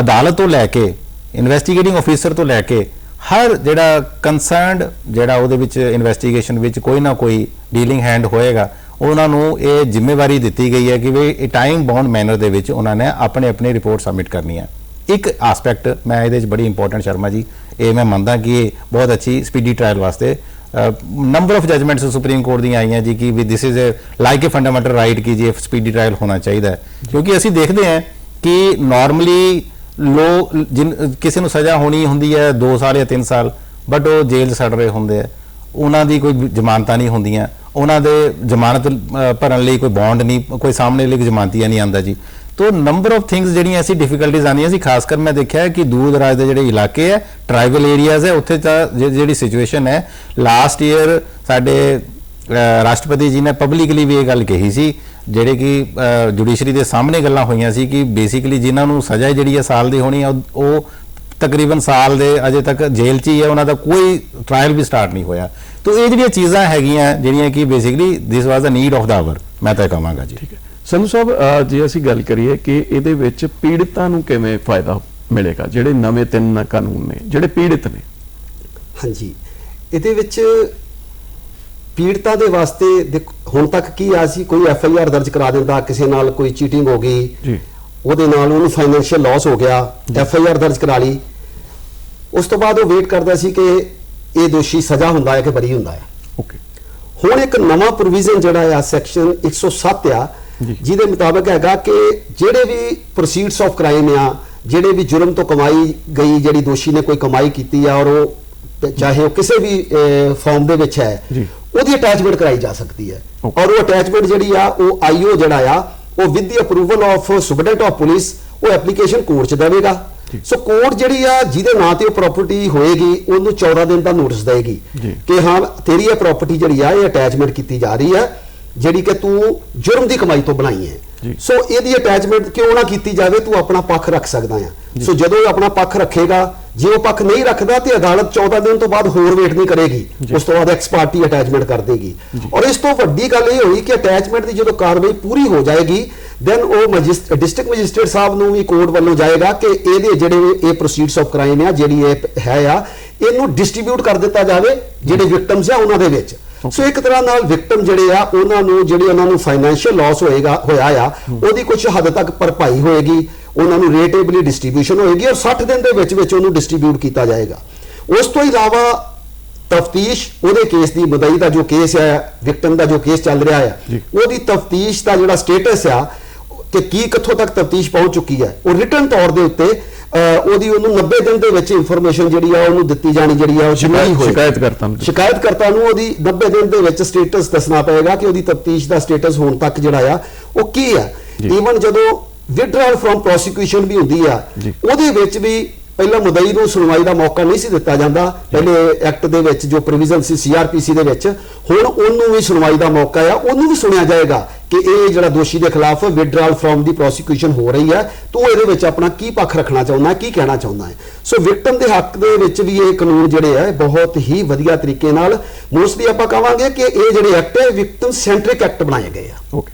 S4: ਅਦਾਲਤ ਤੋਂ ਲੈ ਕੇ ਇਨਵੈਸਟੀਗੇਟਿੰਗ ਆਫੀਸਰ ਤੋਂ ਲੈ ਕੇ ਹਰ ਜਿਹੜਾ ਕੰਸਰਨਡ ਜਿਹੜਾ ਉਹਦੇ ਵਿੱਚ ਇਨਵੈਸਟੀਗੇਸ਼ਨ ਵਿੱਚ ਕੋਈ ਨਾ ਕੋਈ ਡੀਲਿੰਗ ਹੈਂਡ ਹੋਏਗਾ ਉਹਨਾਂ ਨੂੰ ਇਹ ਜ਼ਿੰਮੇਵਾਰੀ ਦਿੱਤੀ ਗਈ ਹੈ ਕਿ ਵੀ ਇਹ ਟਾਈਮ ਬਾਉਂਡ ਮੈਨਰ ਦੇ ਵਿੱਚ ਉਹਨਾਂ ਨੇ ਆਪਣੇ ਆਪਣੇ ਰਿਪੋਰਟ ਸਬਮਿਟ ਕਰਨੀ ਹੈ ਇੱਕ ਐਸਪੈਕਟ ਮੈਂ ਇਹਦੇ ਵਿੱਚ ਬੜੀ ਇੰਪੋਰਟੈਂਟ ਸ਼ਰਮਾ ਜੀ ਇਹ ਮੈਂ ਮੰਨਦਾ ਕਿ ਇਹ ਬਹੁਤ ਅੱਛੀ ਸਪੀਡੀ ਟ੍ਰਾਇਲ ਵਾਸਤੇ number of judgements supreme court ਦੀਆਂ ਆਈਆਂ ਜੀ ਕਿ ਵੀ this is uh like uh fundamental right ਕਿ ਜੀ ਸਪੀਡੀ ਟ੍ਰਾਇਲ ਹੋਣਾ ਚਾਹੀਦਾ ਹੈ। ਕਿਉਂਕਿ ਅਸੀਂ ਦੇਖਦੇ ਹਾਂ ਕਿ ਨਾਰਮਲੀ ਲੋ ਕਿਸੇ ਨੂੰ ਸਜ਼ਾ ਹੋਣੀ ਹੁੰਦੀ ਹੈ 2 ਸਾਲ ਜਾਂ 3 ਸਾਲ ਬਟ ਉਹ ਜੇਲ੍ਹ ਸੜ ਰਹੇ ਹੁੰਦੇ ਆ। ਉਹਨਾਂ ਦੀ ਕੋਈ ਜ਼ਮਾਨਤਾਂ ਨਹੀਂ ਹੁੰਦੀਆਂ। ਉਹਨਾਂ ਦੇ ਜ਼ਮਾਨਤ ਭਰਨ ਲਈ ਕੋਈ ਬੌਂਡ ਨਹੀਂ, ਕੋਈ ਸਾਹਮਣੇ ਲਈ ਕੋਈ ਜ਼ਮਾਨਤੀਆ ਨਹੀਂ ਆਂਦਾ ਜੀ। ਤੋ ਨੰਬਰ ਆਫ ਥਿੰਗਸ ਜਿਹੜੀਆਂ ਐਸੀ ਡਿਫਿਕਲਟੀਜ਼ ਆਉਂਦੀਆਂ ਸੀ, ਖਾਸ ਕਰ ਮੈਂ ਦੇਖਿਆ ਕਿ ਦੂਰ ਦਰਾਜ ਦੇ ਜਿਹੜੇ ਇਲਾਕੇ ਹੈ ਟ੍ਰਾਈਬਲ ਏਰੀਆਜ਼ ਹੈ, ਉੱਥੇ ਤਾਂ ਜਿਹੜੀ ਸਿਚੁਏਸ਼ਨ ਹੈ ਲਾਸਟ ਈਅਰ ਸਾਡੇ ਰਾਸ਼ਟਰਪਤੀ ਜੀ ਨੇ ਪਬਲਿਕਲੀ ਵੀ ਇਹ ਗੱਲ ਕਹੀ ਸੀ, ਜਿਹੜੇ ਕਿ ਜੁਡੀਸ਼ਰੀ ਦੇ ਸਾਹਮਣੇ ਗੱਲਾਂ ਹੋਈਆਂ ਸੀ ਕਿ ਬੇਸਿਕਲੀ ਜਿਨ੍ਹਾਂ ਨੂੰ ਸਜ਼ਾ ਜਿਹੜੀ ਹੈ ਸਾਲ ਦੀ ਹੋਣੀ ਹੈ, ਉਹ ਤਕਰੀਬਨ ਸਾਲ ਦੇ ਅਜੇ ਤੱਕ ਜੇਲ੍ਹ 'ਚ ਹੀ ਹੈ ਉਹਨਾਂ ਦਾ ਕੋਈ ਟ੍ਰਾਇਲ ਵੀ ਸਟਾਰਟ ਨਹੀਂ ਹੋਇਆ। ਤਾਂ ਇਹ ਜਿਹੜੀਆਂ ਚੀਜ਼ਾਂ ਹੈਗੀਆਂ ਜਿਹੜੀਆਂ ਕਿ basically this was the need of the hour ਮੈਂ ਤਾਂ ਇਹ ਕਹਾਂਗਾ ਜੀ।
S1: ਠੀਕ ਹੈ। ਸੰਧੂ ਸਾਹਿਬ ਜੇ ਅਸੀਂ ਗੱਲ ਕਰੀਏ ਕਿ ਇਹਦੇ ਵਿੱਚ ਪੀੜਤਾਂ ਨੂੰ ਕਿਵੇਂ ਫਾਇਦਾ ਮਿਲੇਗਾ ਜਿਹੜੇ ਨਵੇਂ ਤਿੰਨ ਕਾਨੂੰਨ ਨੇ ਜਿਹੜੇ ਪੀੜਤ ਨੇ?
S3: ਹਾਂਜੀ। ਇਹਦੇ ਵਿੱਚ ਪੀੜਤਾ ਦੇ ਵਾਸਤੇ ਦੇਖੋ, ਹੁਣ ਤੱਕ ਕੀ ਆ ਸੀ? ਕੋਈ ਐਫ ਆਈ ਆਰ ਦਰਜ ਕਰਾ ਦਿੰਦਾ ਕਿਸੇ ਨਾਲ ਕੋਈ ਚੀਟਿੰਗ ਹੋ ਗਈ।
S1: ਜੀ।
S3: ਉਹਦੇ ਨਾਲ ਉਹਨੂੰ ਫਾਈਨੈਂਸ਼ੀਅਲ ਲਾਸ ਹੋ ਗਿਆ। ਐਫ ਆਈ ਆਰ ਦਰਜ ਕਰਾ ਲਈ। ਉਸ ਤੋਂ ਬਾਅਦ ਉਹ ਵੇਟ ਕਰਦਾ ਸੀ ਕਿ ਇਹ ਦੋਸ਼ੀ ਸਜ਼ਾ ਹੁੰਦਾ ਹੈ ਕਿ ਬਰੀ ਹੁੰਦਾ ਹੈ
S1: ਓਕੇ
S3: ਹੁਣ ਇੱਕ ਨਵਾਂ ਪ੍ਰੋਵੀਜ਼ਨ ਜਿਹੜਾ ਆ ਸੈਕਸ਼ਨ 107 ਆ। ਜਿਹਦੇ ਮੁਤਾਬਕ ਹੈਗਾ ਕਿ ਜਿਹੜੇ ਵੀ ਪ੍ਰੋਸੀਡਸ ਆਫ ਕ੍ਰਾਈਮ ਆ ਜਿਹੜੇ ਵੀ ਜੁਰਮ ਤੋਂ ਕਮਾਈ ਗਈ ਜਿਹੜੀ ਦੋਸ਼ੀ ਨੇ ਕੋਈ ਕਮਾਈ ਕੀਤੀ ਆ ਔਰ ਉਹ ਚਾਹੇ ਉਹ ਕਿਸੇ ਵੀ ਫਾਰਮ ਦੇ ਵਿੱਚ ਹੈ। ਉਹਦੀ ਅਟੈਚਮੈਂਟ ਕਰਾਈ ਜਾ ਸਕਦੀ ਹੈ. ਔਰ ਉਹ ਅਟੈਚਮੈਂਟ ਜਿਹੜੀ ਆ ਉਹ ਆਈਓ ਜਿਹੜਾ ਆ ਉਹ with the approval of superintendent of police ਉਹ ਐਪਲੀਕੇਸ਼ਨ ਕੋਰਟ 'ਚ ਦੇਵੇਗਾ। ਸੋ ਕੋਰਟ ਜਿਹੜੀ ਆ ਜਿਹਦੇ ਨਾਂ ਤੇ ਉਹ ਪ੍ਰਾਪਰਟੀ ਹੋਏਗੀ ਉਹਨੂੰ 14 ਦਿਨ ਦਾ ਨੋਟਿਸ ਦੇਗੀ। ਕਿ ਹਾਂ ਤੇਰੀ ਇਹ ਪ੍ਰਾਪਰਟੀ ਜਿਹੜੀ ਆ ਇਹ ਅਟੈਚਮੈਂਟ ਕੀਤੀ ਜਾ ਰਹੀ ਹੈ ਜਿਹੜੀ ਕਿ ਤੂੰ ਜੁਰਮ ਦੀ ਕਮਾਈ ਤੋਂ ਬਣਾਈ ਹੈ। ਸੋ ਇਹਦੀ ਅਟੈਚਮੈਂਟ ਕਿਉਂ ਨਾ ਕੀਤੀ ਜਾਵੇ? ਤੂੰ ਆਪਣਾ ਪੱਖ ਰੱਖ ਸਕਦਾ ਆ। ਸੋ ਜਦੋਂ ਇਹ ਆਪਣਾ ਪੱਖ ਰੱਖੇਗਾ ਜੇ ਉਹ ਪੱਖ ਨਹੀਂ ਰੱਖਦਾ ਤੇ ਅਦਾਲਤ 14 ਦਿਨ ਤੋਂ ਬਾਅਦ ਹੋਰ ਵੇਟ ਨਹੀਂ ਕਰੇਗੀ। ਉਸ ਤੋਂ ਬਾਅਦ ਐਕਸ ਪਾਰਟੀ ਅਟੈਚਮੈਂਟ ਕਰ ਦੇਗੀ। ਔਰ ਇਸ ਤੋਂ ਵੱਡੀ ਗੱਲ ਇਹ ਹੋਈ ਕਿ ਅਟੈਚਮੈਂਟ ਦੀ ਜਦੋਂ ਕਾਰਵਾਈ ਪੂਰੀ ਹੋ ਜਾਏਗੀ ਦੈਨ ਉਹ ਡਿਸਟ੍ਰਿਕਟ ਮੈਜਿਸਟ੍ਰੇਟ ਸਾਹਿਬ ਨੂੰ ਵੀ ਕੋਰਟ ਵੱਲੋਂ ਜਾਏਗਾ ਕਿ ਇਹਦੇ ਜਿਹੜੇ ਇਹ ਪ੍ਰੋਸੀਡਸ ਆਫ ਕ੍ਰਾਈਮ ਆ ਜਿਹੜੀ ਇਹ ਹੈ ਆ ਇਹਨੂੰ ਡਿਸਟ੍ਰੀਬਿਊਟ ਕਰ ਦਿੱਤਾ ਜਾਵੇ ਜਿਹੜੇ ਵਿਕਟਮਸ ਆ ਉਹਨਾਂ ਦੇ ਵਿੱਚ ਸੋ ਇੱਕ ਤਰ੍ਹਾਂ ਨਾਲ ਵਿਕਟਮ ਜਿਹੜੇ ਆ ਉਹਨਾਂ ਨੂੰ ਜਿਹੜੇ ਉਹਨਾਂ ਨੂੰ ਫਾਈਨੈਂਸ਼ੀਅਲ ਲਾਸ ਹੋਏਗਾ ਹੋਇਆ ਆ ਉਹਦੀ ਕੁਝ ਹੱਦ ਤੱਕ ਭਰਪਾਈ ਹੋਏਗੀ ਉਹਨਾਂ ਨੂੰ ਰੇਟੇਬਲੀ ਡਿਸਟ੍ਰੀਬਿਊਸ਼ਨ ਹੋਏਗੀ ਔਰ 60 ਦਿਨ ਦੇ ਵਿੱਚ ਵਿੱਚ ਉਹਨੂੰ ਡਿਸਟ੍ਰੀਬਿਊਟ ਕੀਤਾ ਜਾਏਗਾ ਉਸ ਤੋਂ ਇਲਾਵਾ ਤਫਤੀਸ਼ ਉਹਦੇ ਕੇਸ ਦੀ ਮਦਈ ਦਾ ਜੋ ਕੇਸ ਹੈ ਵਿਕਟਮ ਦਾ ਜੋ ਕੇਸ ਚੱਲ ਰਿਹਾ ਹੈ
S1: ਜੀ।
S3: ਉਹਦੀ ਤਫਤੀਸ਼ ਦਾ ਜਿਹੜਾ ਸਟੇਟਸ ਆ ਕਿ ਕੀ ਕਿੱਥੋਂ ਤੱਕ ਤਫਤੀਸ਼ ਪਹੁੰਚ ਚੁੱਕੀ ਹੈ ਉਹ ਰਿਟਰਨ ਤੌਰ ਦੇ ਉੱਤੇ ਉਹਦੀ ਉਹਨੂੰ 90 ਦਿਨ ਦੇ ਵਿੱਚ ਇਨਫੋਰਮੇਸ਼ਨ ਜਿਹੜੀ ਆ ਉਹਨੂੰ ਦਿੱਤੀ ਜਾਣੀ ਜਿਹੜੀ ਆ ਉਹ ਜ਼ਰੂਰੀ ਹੋਏਗੀ
S1: ਸ਼ਿਕਾਇਤਕਰਤਾ ਨੂੰ
S3: ਸ਼ਿਕਾਇਤਕਰਤਾ ਨੂੰ ਉਹਦੀ 90 ਦਿਨ ਦੇ ਵਿੱਚ ਸਟੇਟਸ ਦੱਸਣਾ ਪਏਗਾ ਕਿ ਉਹਦੀ ਤਫਤੀਸ਼ ਦਾ ਸਟੇਟਸ ਹੋਣ ਤੱਕ ਜਿਹੜਾ ਆ ਉਹ ਕੀ ਆ। ਈਵਨ ਜਦੋਂ ਵਿਡਰਾਲ ਫਰਮ ਪ੍ਰੋਸੀਕਿਊਸ਼ਨ ਵੀ ਹੁੰਦੀ ਆ। ਉਹਦੇ ਵਿੱਚ ਵੀ ਪਹਿਲਾਂ ਮੁਦਈ ਨੂੰ ਸੁਣਵਾਈ ਦਾ ਮੌਕਾ ਨਹੀਂ ਸੀ ਦਿੱਤਾ ਜਾਂਦਾ। ਪਹਿਲੇ ਐਕਟ ਦੇ ਵਿੱਚ ਜੋ ਪ੍ਰੋਵੀਜ਼ਨ ਸੀ ਸੀਆਰਪੀਸੀ ਦੇ ਵਿੱਚ, ਹੁਣ ਉਹਨੂੰ ਵੀ ਸੁਣਵਾਈ ਦਾ ਮੌਕਾ ਆ। ਉਹਨੂੰ ਵੀ ਸੁਣਿਆ ਜਾਏਗਾ ਕਿ ਇਹ ਜਿਹੜਾ ਦੋਸ਼ੀ ਦੇ ਖਿਲਾਫ ਵਿਡਰਾਲ ਫਰਮ ਦੀ ਪ੍ਰੋਸੀਕਿਊਸ਼ਨ ਹੋ ਰਹੀ ਹੈ ਤੂੰ ਇਹਦੇ ਵਿੱਚ ਆਪਣਾ ਕੀ ਪੱਖ ਰੱਖਣਾ ਚਾਹੁੰਦਾ ਹੈ ਕੀ ਕਹਿਣਾ ਚਾਹੁੰਦਾ ਹੈ? ਸੋ ਵਿਕਟਮ ਦੇ ਹੱਕ ਦੇ ਵਿੱਚ ਵੀ ਇਹ ਕਾਨੂੰਨ ਜਿਹੜੇ ਆ ਬਹੁਤ ਹੀ ਵਧੀਆ ਤਰੀਕੇ ਨਾਲ ਮੋਸਟਲੀ ਆਪਾਂ ਕਹਾਂਗੇ ਕਿ ਇਹ ਜਿਹੜੇ ਐਕਟ ਹੈ, ਵਿਕਟਮ ਸੈਂਟਰਿਕ ਐਕਟ ਬਣਾਏ ਗਏ ਆ।
S1: ਓਕੇ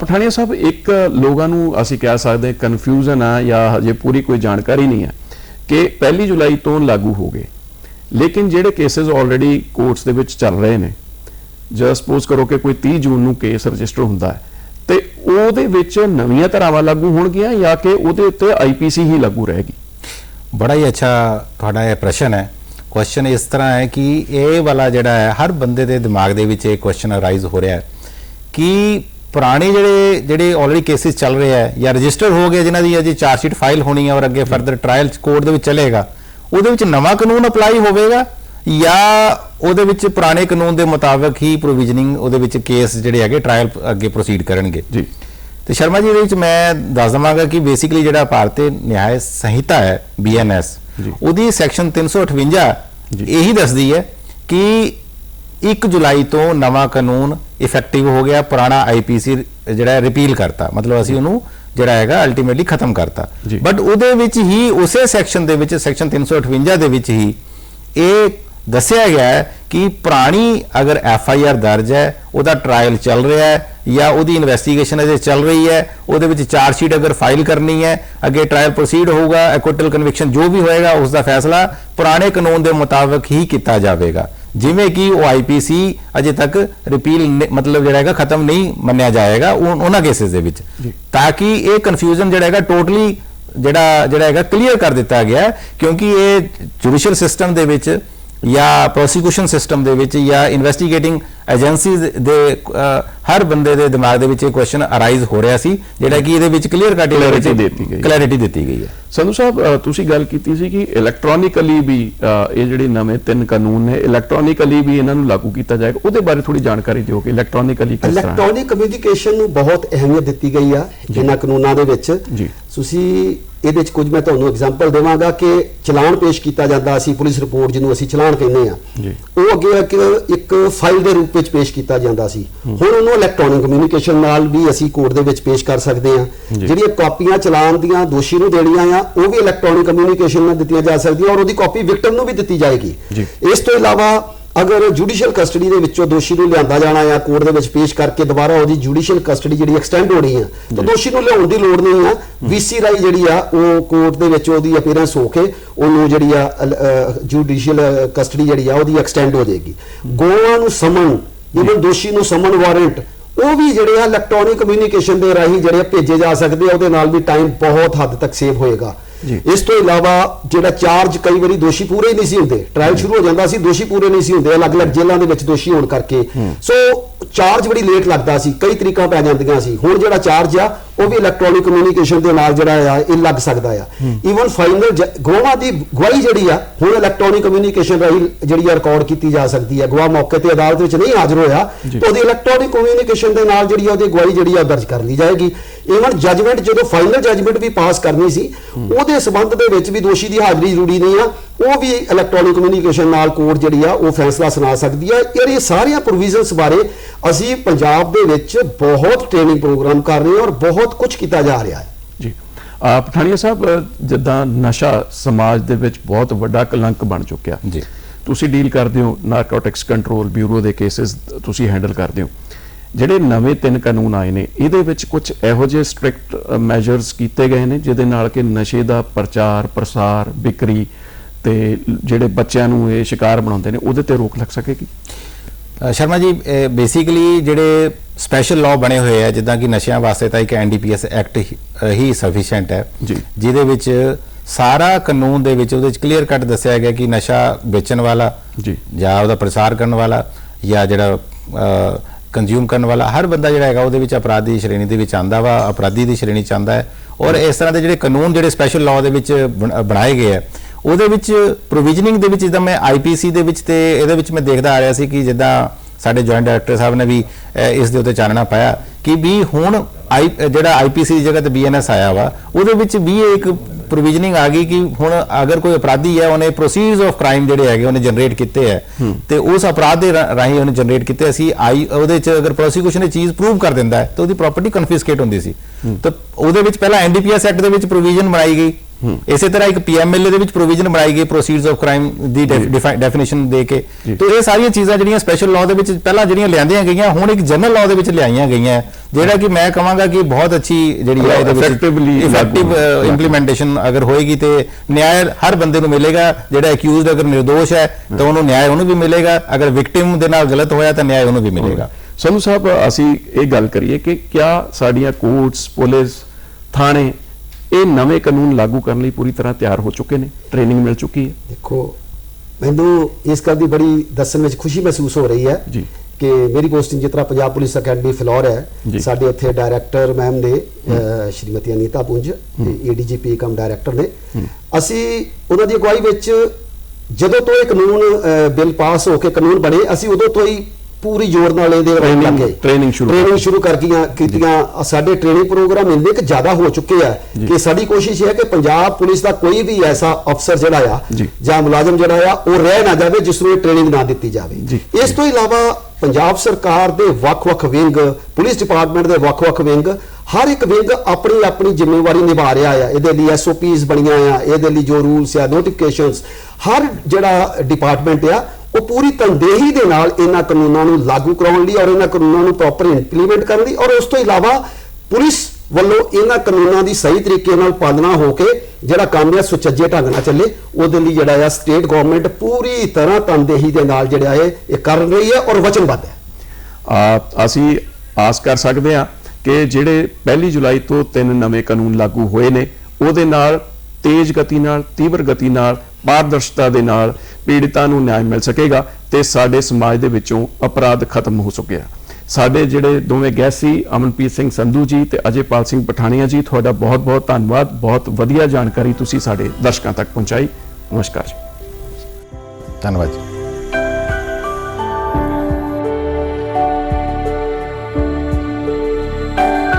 S1: ਪਠਾਣੀਆ ਸਾਹਿਬ, ਇੱਕ ਲੋਕਾਂ ਨੂੰ ਅਸੀਂ ਕਹਿ ਸਕਦੇ ਕਨਫਿਊਜ਼ਨ ਆ ਜਾਂ ਹਜੇ ਪੂਰੀ ਕੋਈ ਜਾਣਕਾਰੀ ਨਹੀਂ ਹੈ। ਕਿ ਪਹਿਲੀ ਜੁਲਾਈ ਤੋਂ ਲਾਗੂ ਹੋ ਗਏ। ਲੇਕਿਨ ਜਿਹੜੇ ਕੇਸਸ ਆਲਰੇਡੀ ਕੋਰਟਸ ਦੇ ਵਿੱਚ ਚੱਲ ਰਹੇ ਨੇ, ਜੇ ਸਪੋਜ਼ ਕਰੋ ਕਿ ਕੋਈ 30 ਜੂਨ ਨੂੰ ਕੇਸ ਰਜਿਸਟਰ ਹੁੰਦਾ ਹੈ, ਤੇ ਉਹਦੇ ਵਿੱਚ ਨਵੀਆਂ ਧਾਰਾਵਾਂ ਲਾਗੂ ਹੋਣਗੀਆਂ ਜਾਂ ਕਿ ਉਹਦੇ ਉੱਤੇ ਆਈਪੀਸੀ ਹੀ ਲਾਗੂ ਰਹੇਗੀ?
S4: ਬੜਾ ਹੀ ਅੱਛਾ ਤੁਹਾਡਾ ਇਹ ਪ੍ਰਸ਼ਨ ਹੈ। ਕੁਐਸਚਨ ਇਸ ਤਰ੍ਹਾਂ ਹੈ ਕਿ ਇਹ ਵਾਲਾ ਜਿਹੜਾ ਹੈ, ਹਰ ਬੰਦੇ ਦੇ ਦਿਮਾਗ ਦੇ ਵਿੱਚ ਇਹ ਕੁਐਸਚਨ ਅਰਾਈਜ਼ ਹੋ ਰਿਹਾ ਹੈ ਕਿ ਪੁਰਾਣੇ ਜਿਹੜੇ ਜਿਹੜੇ ਆਲਰੇਡੀ ਕੇਸਿਸ ਚੱਲ ਰਹੇ ਹੈ ਜਾਂ ਰਜਿਸਟਰ ਹੋ ਗਏ ਜਿਨ੍ਹਾਂ ਦੀ ਅਜੇ ਚਾਰਜ ਸ਼ੀਟ ਫਾਈਲ ਹੋਣੀ ਹੈ ਔਰ ਅੱਗੇ ਫਰਦਰ ਟ੍ਰਾਇਲ ਕੋਰਟ ਦੇ ਵਿੱਚ ਚੱਲੇਗਾ ਉਹਦੇ ਵਿੱਚ ਨਵਾਂ ਕਾਨੂੰਨ ਅਪਲਾਈ ਹੋਵੇਗਾ ਜਾਂ ਉਹਦੇ ਵਿੱਚ ਪੁਰਾਣੇ ਕਾਨੂੰਨ ਦੇ ਮੁਤਾਬਕ ਹੀ ਪ੍ਰੋਵੀਜ਼ਨਿੰਗ ਉਹਦੇ ਵਿੱਚ ਕੇਸ ਜਿਹੜੇ ਹੈਗੇ ਟ੍ਰਾਇਲ ਅੱਗੇ ਪ੍ਰੋਸੀਡ ਕਰਨਗੇ
S1: ਜੀ
S4: ਤੇ ਸ਼ਰਮਾ ਜੀ ਇਹਦੇ ਵਿੱਚ ਮੈਂ ਦੱਸ ਦਵਾਂਗਾ ਕਿ ਬੇਸਿਕਲੀ ਜਿਹੜਾ ਭਾਰਤੀ ਨਿਆਂ ਸੰਹਿਤਾ ਹੈ ਬੀਐਨਐਸ। ਉਹਦੀ ਸੈਕਸ਼ਨ 358
S1: ਜੀ।
S4: ਇਹੀ ਦੱਸਦੀ ਹੈ ਕਿ 1 ਜੁਲਾਈ ਤੋਂ ਨਵਾਂ ਕਾਨੂੰਨ ਇਫੈਕਟਿਵ ਹੋ ਗਿਆ ਪੁਰਾਣਾ ਆਈਪੀਸੀ ਜਿਹੜਾ ਰਿਪੀਲ ਕਰਤਾ। ਮਤਲਬ ਅਸੀਂ ਉਹਨੂੰ ਜਿਹੜਾ ਹੈਗਾ ਅਲਟੀਮੇਟਲੀ ਖਤਮ ਕਰਤਾ। ਬਟ ਉਹਦੇ ਵਿੱਚ ਹੀ ਉਸੇ ਸੈਕਸ਼ਨ ਦੇ ਵਿੱਚ ਸੈਕਸ਼ਨ 358 ਦੇ ਵਿੱਚ ਹੀ ਇਹ ਦੱਸਿਆ ਗਿਆ ਹੈ ਕਿ ਪੁਰਾਣੀ ਅਗਰ ਐਫ ਆਈ ਆਰ ਦਰਜ ਹੈ ਉਹਦਾ ਟ੍ਰਾਇਲ ਚੱਲ ਰਿਹਾ ਹੈ ਜਾਂ ਉਹਦੀ ਇਨਵੈਸਟੀਗੇਸ਼ਨ ਅਜੇ ਚੱਲ ਰਹੀ ਹੈ ਉਹਦੇ ਵਿੱਚ ਚਾਰਜ ਸ਼ੀਟ ਅਗਰ ਫਾਈਲ ਕਰਨੀ ਹੈ ਅੱਗੇ ਟ੍ਰਾਇਲ ਪ੍ਰੋਸੀਡ ਹੋਊਗਾ ਐਕੁਇਟਲ ਕਨਵਿਕਸ਼ਨ ਜੋ ਵੀ ਹੋਏਗਾ ਉਸ ਦਾ ਫੈਸਲਾ ਪੁਰਾਣੇ ਕਾਨੂੰਨ ਦੇ ਮੁਤਾਬਕ ਹੀ ਕੀਤਾ ਜਾਵੇਗਾ। ਜਿਵੇਂ ਕਿ ਉਹ ਆਈਪੀਸੀ ਅਜੇ ਤੱਕ ਰਿਪੀਲ ਮਤਲਬ ਜਿਹੜਾ ਹੈਗਾ ਖਤਮ ਨਹੀਂ ਮੰਨਿਆ ਜਾਏਗਾ ਉਹ- ਉਹਨਾਂ ਕੇਸਿਸ ਦੇ ਵਿੱਚ। ਤਾਂ ਕਿ ਇਹ ਕਨਫਿਊਜ਼ਨ ਜਿਹੜਾ ਹੈਗਾ ਟੋਟਲੀ ਜਿਹੜਾ ਜਿਹੜਾ ਹੈਗਾ ਕਲੀਅਰ ਕਰ ਦਿੱਤਾ ਗਿਆ ਕਿਉਂਕਿ ਇਹ ਜੁਡੀਸ਼ੀਅਲ ਸਿਸਟਮ ਦੇ ਵਿੱਚ ਜਾਂ ਪ੍ਰੋਸੀਕਿਊਸ਼ਨ ਸਿਸਟਮ ਦੇ ਵਿੱਚ ਜਾਂ ਇਨਵੈਸਟੀਗੇਟਿੰਗ ਏਜੰਸੀਜ਼ ਦੇ ਹਰ ਬੰਦੇ ਦੇ ਦਿਮਾਗ ਦੇ ਵਿੱਚ ਇਹ ਕੁਐਸਚਨ ਅਰਾਈਜ਼ ਹੋ ਰਿਹਾ ਸੀ ਜਿਹੜਾ ਕਿ ਇਹਦੇ ਵਿੱਚ ਕਲੀਅਰ
S1: ਦਿੱਤੀ ਹੈ।
S4: ਕਲੈਰਿਟੀ ਦਿੱਤੀ ਗਈ ਹੈ।
S1: ਸੰਧੂ ਸਾਹਿਬ ਤੁਸੀਂ ਗੱਲ ਕੀਤੀ ਸੀ ਕਿ ਇਲੈਕਟ੍ਰੋਨਿਕਲੀ ਵੀ ਇਹ ਜਿਹੜੇ ਨਵੇਂ ਤਿੰਨ ਕਾਨੂੰਨ ਨੇ ਇਲੈਕਟ੍ਰੋਨਿਕਲੀ ਵੀ ਇਹਨਾਂ ਨੂੰ ਲਾਗੂ ਕੀਤਾ ਜਾਏਗਾ। ਉਹਦੇ ਬਾਰੇ ਥੋੜੀ ਜਾਣਕਾਰੀ ਦਿਓ ਕਿ ਇਲੈਕਟ੍ਰੋਨਿਕਲੀ ਕਿਸ ਤਰ੍ਹਾਂ
S3: ਇਲੈਕਟ੍ਰੋਨਿਕ ਕਮਿਊਨੀਕੇਸ਼ਨ ਨੂੰ ਬਹੁਤ ਅਹਿਮੀਅਤ ਦਿੱਤੀ ਗਈ ਆ ਇਹਨਾਂ ਕਾਨੂੰਨਾਂ ਦੇ ਵਿੱਚ।
S1: ਜੀ।
S3: ਤੁਸੀਂ ਇਹਦੇ ਚ ਕੁਝ ਮੈਂ ਤੁਹਾਨੂੰ ਐਗਜ਼ਾਮਪਲ ਦੇਵਾਂਗਾ ਕਿ ਚਲਾਨ ਪੇਸ਼ ਕੀਤਾ ਜਾਂਦਾ ਸੀ ਪੁਲਿਸ ਰਿਪੋਰਟ ਜਿਹਨੂੰ ਅਸੀਂ ਚਲਾਨ ਕਹਿੰਦੇ ਆ। ਉਹ ਅੱਗੇ ਇੱਕ ਇੱਕ ਫਾਈਲ ਦੇ ਰੂਪ ਵਿੱਚ ਪੇਸ਼ ਕੀਤਾ ਜਾਂਦਾ ਸੀ ਹੁਣ ਉਹਨੂੰ ਇਲੈਕਟ੍ਰੋਨਿਕ ਕਮਿਊਨੀਕੇਸ਼ਨ ਨਾਲ ਵੀ ਅਸੀਂ ਕੋਰਟ ਦੇ ਵਿੱਚ ਪੇਸ਼ ਕਰ ਸਕਦੇ
S1: ਜੀ।
S3: ਜਿਹੜੀਆਂ ਕਾਪੀਆਂ ਚਲਾਨ ਦੀਆਂ ਦੋਸ਼ੀ ਨੂੰ ਦੇਣੀਆਂ ਆ ਉਹ ਵੀ ਇਲੈਕਟ੍ਰੋਨਿਕ ਕਮਿਊਨੀਕੇਸ਼ਨ ਨਾਲ ਦਿੱਤੀਆਂ ਜਾ ਸਕਦੀਆਂ ਔਰ ਉਹਦੀ ਕਾਪੀ ਵਿਕਟਮ ਨੂੰ ਵੀ ਦਿੱਤੀ ਜਾਏਗੀ। ਇਸ ਤੋਂ ਇਲਾਵਾ ਅਗਰ ਜੁਡੀਸ਼ੀਅਲ ਕਸਟਡੀ ਦੇ ਵਿੱਚੋਂ ਦੋਸ਼ੀ ਨੂੰ ਲਿਆਂਦਾ ਜਾਣਾ ਆ ਕੋਰਟ ਦੇ ਵਿੱਚ ਪੇਸ਼ ਕਰਕੇ ਦੁਬਾਰਾ ਉਹਦੀ ਜੁਡੀਸ਼ੀਅਲ ਕਸਟਡੀ ਜਿਹੜੀ ਐਕਸਟੈਂਡ ਹੋਣੀ ਆ ਤਾਂ ਦੋਸ਼ੀ ਨੂੰ ਲਿਆਉਣ ਦੀ ਲੋੜ ਨਹੀਂ ਆ। ਵੀਸੀ ਰਾਈ ਜਿਹੜੀ ਆ ਉਹ ਕੋਰਟ ਦੇ ਵਿੱਚ ਉਹਦੀ ਅਪੀਅਰੈਂਸ ਹੋ ਕੇ ਉਹਨੂੰ ਜਿਹੜੀ ਆ ਜੁਡੀਸ਼ੀਅਲ ਕਸਟਡੀ ਜਿਹੜੀ ਆ ਉਹਦੀ ਐਕਸਟੈਂਡ ਹੋ ਜਾਏਗੀ। ਗੋਆ ਨੂੰ ਸਮਨ ਇਵਨ ਦੋਸ਼ੀ ਨੂੰ ਸਮਨ ਵਾਰੰਟ ਉਹ ਵੀ ਜਿਹੜੇ ਆ ਇਲੈਕਟ੍ਰੋਨਿਕ ਕਮਿਊਨੀਕੇਸ਼ਨ ਦੇ ਰਾਹੀਂ ਜਿਹੜੇ ਭੇਜੇ ਜਾ ਸਕਦੇ ਆ ਉਹਦੇ ਨਾਲ ਵੀ ਟਾਈਮ ਬਹੁਤ ਹੱਦ ਤੱਕ ਸੇਵ ਹੋਏਗਾ।
S1: ਜੀ।
S3: ਇਸ ਤੋਂ ਇਲਾਵਾ ਜਿਹੜਾ ਚਾਰਜ ਕਈ ਵਾਰੀ ਦੋਸ਼ੀ ਪੂਰੇ ਨਹੀਂ ਸੀ ਹੁੰਦੇ। ਟ੍ਰਾਇਲ ਸ਼ੁਰੂ ਹੋ ਜਾਂਦਾ ਸੀ ਦੋਸ਼ੀ ਪੂਰੇ ਨਹੀਂ ਸੀ ਹੁੰਦੇ। ਅਲੱਗ-ਅਲੱਗ ਜੇਲ੍ਹਾਂ ਦੇ ਵਿੱਚ ਦੋਸ਼ੀ ਹੋਣ ਕਰਕੇ। ਸੋ ਚਾਰਜ ਬੜੀ ਲੇਟ ਲੱਗਦਾ ਸੀ ਕਈ ਤਰੀਕਾਂ ਪੈ ਜਾਂਦੀਆਂ ਸੀ। ਹੁਣ ਜਿਹੜਾ ਚਾਰਜ ਆ ਉਹ ਵੀ ਇਲੈਕਟ੍ਰੋਨਿਕ ਕਮਿਊਨੀਕੇਸ਼ਨ ਦੇ ਨਾਲ ਜਿਹੜਾ ਆ ਇਹ ਲੱਗ ਸਕਦਾ ਆ। ਈਵਨ ਫਾਈਨਲ ਗਵਾਹਾਂ ਦੀ ਗਵਾਹੀ ਜਿਹੜੀ ਆ ਹੁਣ ਇਲੈਕਟ੍ਰੋਨਿਕ ਕਮਿਊਨੀਕੇਸ਼ਨ ਰਾਹੀਂ ਜਿਹੜੀ ਆ ਰਿਕਾਰਡ ਕੀਤੀ ਜਾ ਸਕਦੀ ਆ। ਗਵਾਹ ਮੌਕੇ ਤੇ ਅਦਾਲਤ ਵਿੱਚ ਨਹੀਂ ਹਾਜ਼ਰ ਹੋਇਆ ਉਹਦੀ ਇਲੈਕਟ੍ਰੋਨਿਕ ਕਮਿਊਨੀਕੇਸ਼ਨ ਦੇ ਨਾਲ ਜਿਹੜੀ ਆ ਉਹਦੀ ਗਵਾਹੀ ਜਿਹੜੀ ਆ ਦਰਜ ਕਰ ਲਈ ਜਾਏਗੀ। ਈਵਨ ਜਜਮੈਂਟ ਜਦੋਂ ਫਾਈਨਲ ਜਜਮੈਂਟ ਵੀ ਪਾਸ ਕਰਨੀ ਸੀ ਉਹਦੇ ਸਬੰਧ ਦੇ ਵਿੱਚ ਵੀ ਦੋਸ਼ੀ ਦੀ ਹਾਜ਼ਰੀ ਜ਼ਰੂਰੀ ਨਹੀਂ ਆ। ਉਹ ਵੀ ਇਲੈਕਟ੍ਰੋਨਿਕ ਕਮਿਊਨੀਕੇਸ਼ਨ ਨਾਲ ਕੋਰਟ ਜਿਹੜੀ ਆ ਉਹ ਫੈਸਲਾ ਸੁਣਾ ਸਕਦੀ ਆ। ਇਹ ਸਾਰੀਆਂ ਪ੍ਰੋਵੀਜ਼ਨਸ ਬਾਰੇ ਅਸੀਂ ਪੰਜਾਬ ਦੇ ਵਿੱਚ ਬਹੁਤ ਟ੍ਰੇਨਿੰਗ ਪ੍ਰੋਗਰਾਮ ਕਰ ਰਹੇ ਹਾਂ ਔਰ ਬਹੁਤ ਕੁਝ ਕੀਤਾ ਜਾ ਰਿਹਾ ਹੈ।
S1: ਜੀ। ਆ ਪਠਾਨੀਆ ਸਾਹਿਬ ਜਿੱਦਾਂ ਨਸ਼ਾ ਸਮਾਜ ਦੇ ਵਿੱਚ ਬਹੁਤ ਵੱਡਾ ਕਲੰਕ ਬਣ ਚੁੱਕਿਆ।
S4: ਜੀ।
S1: ਤੁਸੀਂ ਡੀਲ ਕਰਦੇ ਹੋ ਨਾਰਕੋਟਿਕਸ ਕੰਟਰੋਲ ਬਿਊਰੋ ਦੇ ਕੇਸਿਸ ਤੁਸੀਂ ਹੈਂਡਲ ਕਰਦੇ ਹੋ। ਜਿਹੜੇ ਨਵੇਂ ਤਿੰਨ ਕਾਨੂੰਨ ਆਏ ਨੇ ਇਹਦੇ ਵਿੱਚ ਕੁਝ ਇਹੋ ਜਿਹੇ ਸਟ੍ਰਿਕਟ ਮੈਜਰਸ ਕੀਤੇ ਗਏ ਨੇ ਜਿਹਦੇ ਨਾਲ ਕਿ ਨਸ਼ੇ ਦਾ ਪ੍ਰਚਾਰ ਪ੍ਰਸਾਰ ਵਿਕਰੀ ਤੇ ਜਿਹੜੇ ਬੱਚਿਆਂ ਨੂੰ ਇਹ ਸ਼ਿਕਾਰ ਬਣਾਉਂਦੇ ਨੇ ਉਹਦੇ ਤੇ ਰੋਕ ਲੱਗ ਸਕੇਗੀ
S4: ਸ਼ਰਮਾ ਜੀ ਬੇਸਿਕਲੀ ਜਿਹੜੇ ਸਪੈਸ਼ਲ ਲਾਅ ਬਣੇ ਹੋਏ ਆ ਜਿੱਦਾਂ ਕਿ ਨਸ਼ਿਆਂ ਵਾਸਤੇ ਤਾਂ ਇੱਕ ਐਨਡੀਪੀਐਸ ਐਕਟ ਹੀ ਸਫੀਸ਼ੀਐਂਟ ਹੈ। ਜਿਹਦੇ ਵਿੱਚ ਸਾਰਾ ਕਾਨੂੰਨ ਦੇ ਵਿੱਚ ਉਹਦੇ ਵਿੱਚ ਕਲੀਅਰ ਕੱਟ ਦੱਸਿਆ ਗਿਆ ਕਿ ਨਸ਼ਾ ਵੇਚਣ ਵਾਲਾ
S1: ਜੀ।
S4: ਜਾਂ ਉਹਦਾ ਪ੍ਰਸਾਰ ਕਰਨ ਵਾਲਾ ਜਾਂ ਜਿਹੜਾ ਕੰਜ਼ਿਊਮ ਕਰਨ ਵਾਲਾ ਹਰ ਬੰਦਾ ਜਿਹੜਾ ਹੈਗਾ ਉਹਦੇ ਵਿੱਚ ਅਪਰਾਧੀ ਸ਼੍ਰੇਣੀ ਦੇ ਵਿੱਚ ਆਂਦਾ ਵਾ ਅਪਰਾਧੀ ਦੀ ਸ਼੍ਰੇਣੀ ਚ ਆਂਦਾ ਹੈ ਔਰ ਇਸ ਤਰ੍ਹਾਂ ਦੇ ਜਿਹੜੇ ਕਾਨੂੰਨ ਜਿਹੜੇ ਸਪੈਸ਼ਲ ਲਾਅ ਦੇ ਵਿੱਚ ਬਣ- ਬਣਾਏ ਗਏ ਆ ਉਹਦੇ ਵਿੱਚ ਪ੍ਰੋਵੀਜ਼ਨਿੰਗ ਦੇ ਵਿੱਚ ਜਿੱਦਾਂ ਮੈਂ ਆਈਪੀਸੀ ਦੇ ਵਿੱਚ ਤੇ ਇਹਦੇ ਵਿੱਚ ਮੈਂ ਦੇਖਦਾ ਆ ਰਿਹਾ ਸੀ ਕਿ ਜਿੱਦਾਂ ਸਾਡੇ ਜੁਆਇੰਟ ਡਾਇਰੈਕਟਰ ਸਾਹਿਬ ਨੇ ਵੀ ਇਸ ਦੇ ਉੱਤੇ ਚਾਨਣਾ ਪਾਇਆ ਕਿ ਵੀ ਹੁਣ ਜਿਹੜਾ ਆਈਪੀਸੀ ਦੀ ਜਗ੍ਹਾ ਤੇ ਬੀਐਨਐਸ ਆਇਆ ਵਾ ਉਹਦੇ ਵਿੱਚ ਵੀ ਇਹ ਇੱਕ ਪ੍ਰੋਵੀਜ਼ਨਿੰਗ ਆ ਗਈ ਕਿ ਹੁਣ ਅਗਰ ਕੋਈ ਅਪਰਾਧੀ ਹੈ ਉਹਨੇ ਪ੍ਰੋਸੀਡਸ ਆਫ ਕ੍ਰਾਈਮ ਜਿਹੜੇ ਹੈਗੇ ਉਹਨੇ ਜਨਰੇਟ ਕੀਤੇ ਹੈ। ਤੇ ਉਸ ਅਪਰਾਧ ਦੇ ਰਾਹੀਂ ਉਹਨੇ ਜਨਰੇਟ ਕੀਤੇ ਅਸੀਂ ਆਈ ਉਹਦੇ ਚ ਅਗਰ ਪ੍ਰੋਸੀਕਿਊਸ਼ਨ ਇਹ ਚੀਜ਼ ਪ੍ਰੂਵ ਕਰ ਦਿੰਦਾ ਹੈ ਤਾਂ ਉਹਦੀ ਪ੍ਰਾਪਰਟੀ ਕਨਫਿਸਕੇਟ ਹੁੰਦੀ ਸੀ। ਤਾਂ ਉਹਦੇ ਵਿੱਚ ਪਹਿਲਾਂ ਐਨਡੀਪੀਐਸ ਐਕਟ ਦੇ ਵਿੱਚ ਪ੍ਰੋਵੀਜ਼ਨ ਬਣਾਈ ਗਈ। ਇਸੇ ਤਰ੍ਹਾਂ ਇੱਕ ਪੀਐਮਐਲਏ ਦੇ ਵਿੱਚ ਪ੍ਰੋਵੀਜ਼ਨ ਬਣਾਈ ਗਈ ਪ੍ਰੋਸੀਡਸ ਆਫ ਕ੍ਰਾਈਮ ਦੀ ਡੈਫੀਨੇਸ਼ਨ ਦੇ ਕੇ। ਤੇ ਇਹ ਸਾਰੀਆਂ ਚੀਜ਼ਾਂ ਜਿਹੜੀਆਂ ਸਪੈਸ਼ਲ ਲਾਅ ਦੇ ਵਿੱਚ ਪਹਿਲਾਂ ਜਿਹੜੀਆਂ ਲਿਆਂਦੀਆਂ ਗਈਆਂ ਹੁਣ ਇੱਕ ਜਨਰਲ ਲਾਅ ਦੇ ਵਿੱਚ ਲਿਆਈਆਂ ਗਈਆਂ। ਜਿਹੜਾ ਕਿ ਮੈਂ ਕਹਾਂਗਾ ਕਿ ਬਹੁਤ ਅੱਛੀ ਜਿਹੜੀ ਹੈ ਇਹਦੇ ਵਿੱਚ
S1: ਲਾਗੂ
S4: ਇਫੈਕਟਿਵ। ਇੰਪਲੀਮੈਂਟੇਸ਼ਨ ਅਗਰ ਹੋਏਗੀ ਤੇ ਨਿਆਂ ਹਰ ਬੰਦੇ ਨੂੰ ਮਿਲੇਗਾ। ਜਿਹੜਾ ਅਕਿਊਜ਼ਡ ਅਗਰ ਨਿਰਦੋਸ਼ ਹੈ ਤਾਂ ਉਹਨੂੰ ਨਿਆਂ ਉਹਨੂੰ ਵੀ ਮਿਲੇਗਾ। ਅਗਰ ਵਿਕਟਿਮ ਦੇ ਨਾਲ ਗਲਤ ਹੋਇਆ ਤਾਂ ਨਿਆਂ ਉਹਨੂੰ ਵੀ ਮਿਲੇਗਾ।
S1: ਸਨੂ ਸਾਹਿਬ ਅਸੀਂ ਇਹ ਗੱਲ ਕਰੀਏ ਕਿ ਕਿਆ ਸਾਡੀਆਂ ਕੋਰਟਸ ਪੁਲਿਸ ਥਾਣੇ ਇਹ ਨਵੇਂ ਕਾਨੂੰਨ ਲਾਗੂ ਕਰਨ ਲਈ ਪੂਰੀ ਤਰ੍ਹਾਂ ਤਿਆਰ ਹੋ ਚੁੱਕੇ ਨੇ ਟ੍ਰੇਨਿੰਗ ਮਿਲ ਚੁੱਕੀ ਹੈ।
S3: ਦੇਖੋ ਮੈਨੂੰ ਇਸ ਗੱਲ ਦੀ ਬੜੀ ਦੱਸਣ ਵਿੱਚ ਖੁਸ਼ੀ ਮਹਿਸੂਸ ਹੋ ਰਹੀ ਹੈ
S1: ਜੀ।
S3: ਕਿ ਮੇਰੀ ਪੋਸਟਿੰਗ ਤਰ੍ਹਾਂ ਪੰਜਾਬ ਪੁਲਿਸ ਅਕੈਡਮੀ ਫਲੋਰ। ਹੈ ਸਾਡੇ ਇੱਥੇ ਡਾਇਰੈਕਟਰ ਮੈਮ ਨੇ ਅਹ, ਸ਼੍ਰੀਮਤੀ ਅਨੀਤਾ ਪੁੰਜ ਏਡੀਜੀਪੀ ਕਮ ਡਾਇਰੈਕਟਰ ਨੇ। ਅਸੀਂ ਉਹਨਾਂ ਦੀ ਅਗਵਾਈ ਵਿੱਚ ਜਦੋਂ ਤੋਂ ਇਹ ਕਾਨੂੰਨ ਬਿੱਲ ਪਾਸ ਹੋ ਕੇ ਕਾਨੂੰਨ ਬਣੇ ਅਸੀਂ ਉਦੋਂ ਤੋਂ ਹੀ ਪੂਰੀ ਜ਼ੋਰ ਨਾਲ ਇਹਦੇ ਵੱਲ ਲੱਗੇ
S1: training ਸ਼ੁਰੂ
S3: ਟ੍ਰੇਨਿੰਗ ਸ਼ੁਰੂ ਕਰ ਗਈਆਂ ਕੀਤੀਆਂ। ਸਾਡੇ ਟ੍ਰੇਨਿੰਗ ਪ੍ਰੋਗਰਾਮ ਇੰਨੇ ਕਿ ਜ਼ਿਆਦਾ ਹੋ ਚੁੱਕੇ ਆ ਕਿ ਸਾਡੀ ਕੋਸ਼ਿਸ਼ ਇਹ ਹੈ ਕਿ ਪੰਜਾਬ ਪੁਲਿਸ ਦਾ ਕੋਈ ਵੀ ਐਸਾ ਅਫਸਰ ਜਿਹੜਾ ਆ
S1: ਜੀ।
S3: ਮੁਲਾਜ਼ਮ ਜਿਹੜਾ ਆ ਉਹ ਰਹਿ ਨਾ ਜਾਵੇ ਜਿਸ ਨੂੰ ਟ੍ਰੇਨਿੰਗ ਨਾ ਦਿੱਤੀ ਜਾਵੇ। ਇਸ ਤੋਂ ਇਲਾਵਾ ਪੰਜਾਬ ਸਰਕਾਰ ਦੇ ਵੱਖ-ਵੱਖ ਵਿੰਗ ਪੁਲਿਸ ਡਿਪਾਰਟਮੈਂਟ ਦੇ ਵੱਖ-ਵੱਖ ਵਿੰਗ ਹਰ ਇੱਕ ਵਿੰਗ ਆਪਣੀ ਆਪਣੀ ਜ਼ਿੰਮੇਵਾਰੀ ਨਿਭਾ ਰਿਹਾ ਆ। ਇਹਦੇ ਲਈ ਐਸਓਪੀਸ ਬਣੀਆਂ ਆ ਇਹਦੇ ਲਈ ਜੋ ਰੂਲਸ ਆ ਨੋਟੀਫਿਕੇਸ਼ਨਸ ਹਰ ਜਿਹੜਾ ਡਿਪਾਰਟਮੈਂਟ ਆ ਉਹ ਪੂਰੀ ਤਨਦੇਹੀ ਦੇ ਨਾਲ ਇਹਨਾਂ ਕਾਨੂੰਨਾਂ ਨੂੰ ਲਾਗੂ ਕਰਾਉਣ ਲਈ ਔਰ ਇਹਨਾਂ ਕਾਨੂੰਨਾਂ ਨੂੰ ਪ੍ਰੋਪਰ ਇੰਪਲੀਮੈਂਟ ਕਰਨ ਲਈ ਔਰ ਉਸ ਤੋਂ ਇਲਾਵਾ ਪੁਲਿਸ ਵੱਲੋਂ ਇਹਨਾਂ ਕਾਨੂੰਨਾਂ ਦੀ ਸਹੀ ਤਰੀਕੇ ਨਾਲ ਪਾਲਣਾ ਹੋ ਕੇ ਜਿਹੜਾ ਕੰਮ ਹੈ ਸੁਚੱਜੇ ਢੰਗ ਨਾਲ ਚੱਲੇ, ਉਹਦੇ ਲਈ ਜਿਹੜਾ ਆ ਸਟੇਟ ਗਵਰਨਮੈਂਟ ਪੂਰੀ ਤਰ੍ਹਾਂ ਤਨਦੇਹੀ ਦੇ ਨਾਲ ਜਿਹੜਾ ਹੈ ਇਹ ਕਰ ਰਹੀ ਹੈ ਔਰ ਵਚਨਬੱਧ ਹੈ।
S1: ਅਸੀਂ ਆਸ ਕਰ ਸਕਦੇ ਹਾਂ ਕਿ ਜਿਹੜੇ 1 ਜੁਲਾਈ ਤੋਂ ਤਿੰਨ ਨਵੇਂ ਕਾਨੂੰਨ ਲਾਗੂ ਹੋਏ ਨੇ, ਉਹਦੇ ਨਾਲ ਤੇਜ਼ ਗਤੀ ਨਾਲ ਤੀਵਰ ਗਤੀ ਨਾਲ ਪਾਰਦਰਸ਼ਤਾ ਦੇ ਨਾਲ ਪੀੜਤਾਂ ਨੂੰ ਨਿਆਂ ਮਿਲ ਸਕੇਗਾ ਤੇ ਸਾਡੇ ਸਮਾਜ ਦੇ ਵਿੱਚੋਂ ਅਪਰਾਧ ਖਤਮ ਹੋ ਸਕਿਆ ਸਾਡੇ ਜਿਹੜੇ ਦੋਵੇਂ ਗੈਸਟ ਸੀ, ਅਮਨਪ੍ਰੀਤ ਸਿੰਘ ਸੰਧੂ ਜੀ ਤੇ ਅਜੇਪਾਲ ਸਿੰਘ ਪਠਾਣੀਆ ਜੀ, ਤੁਹਾਡਾ ਬਹੁਤ-ਬਹੁਤ ਧੰਨਵਾਦ। ਬਹੁਤ ਵਧੀਆ ਜਾਣਕਾਰੀ ਤੁਸੀਂ ਸਾਡੇ ਦਰਸ਼ਕਾਂ ਤੱਕ ਪਹੁੰਚਾਈ। ਨਮਸਕਾਰ ਜੀ।
S4: ਧੰਨਵਾਦ ਜੀ।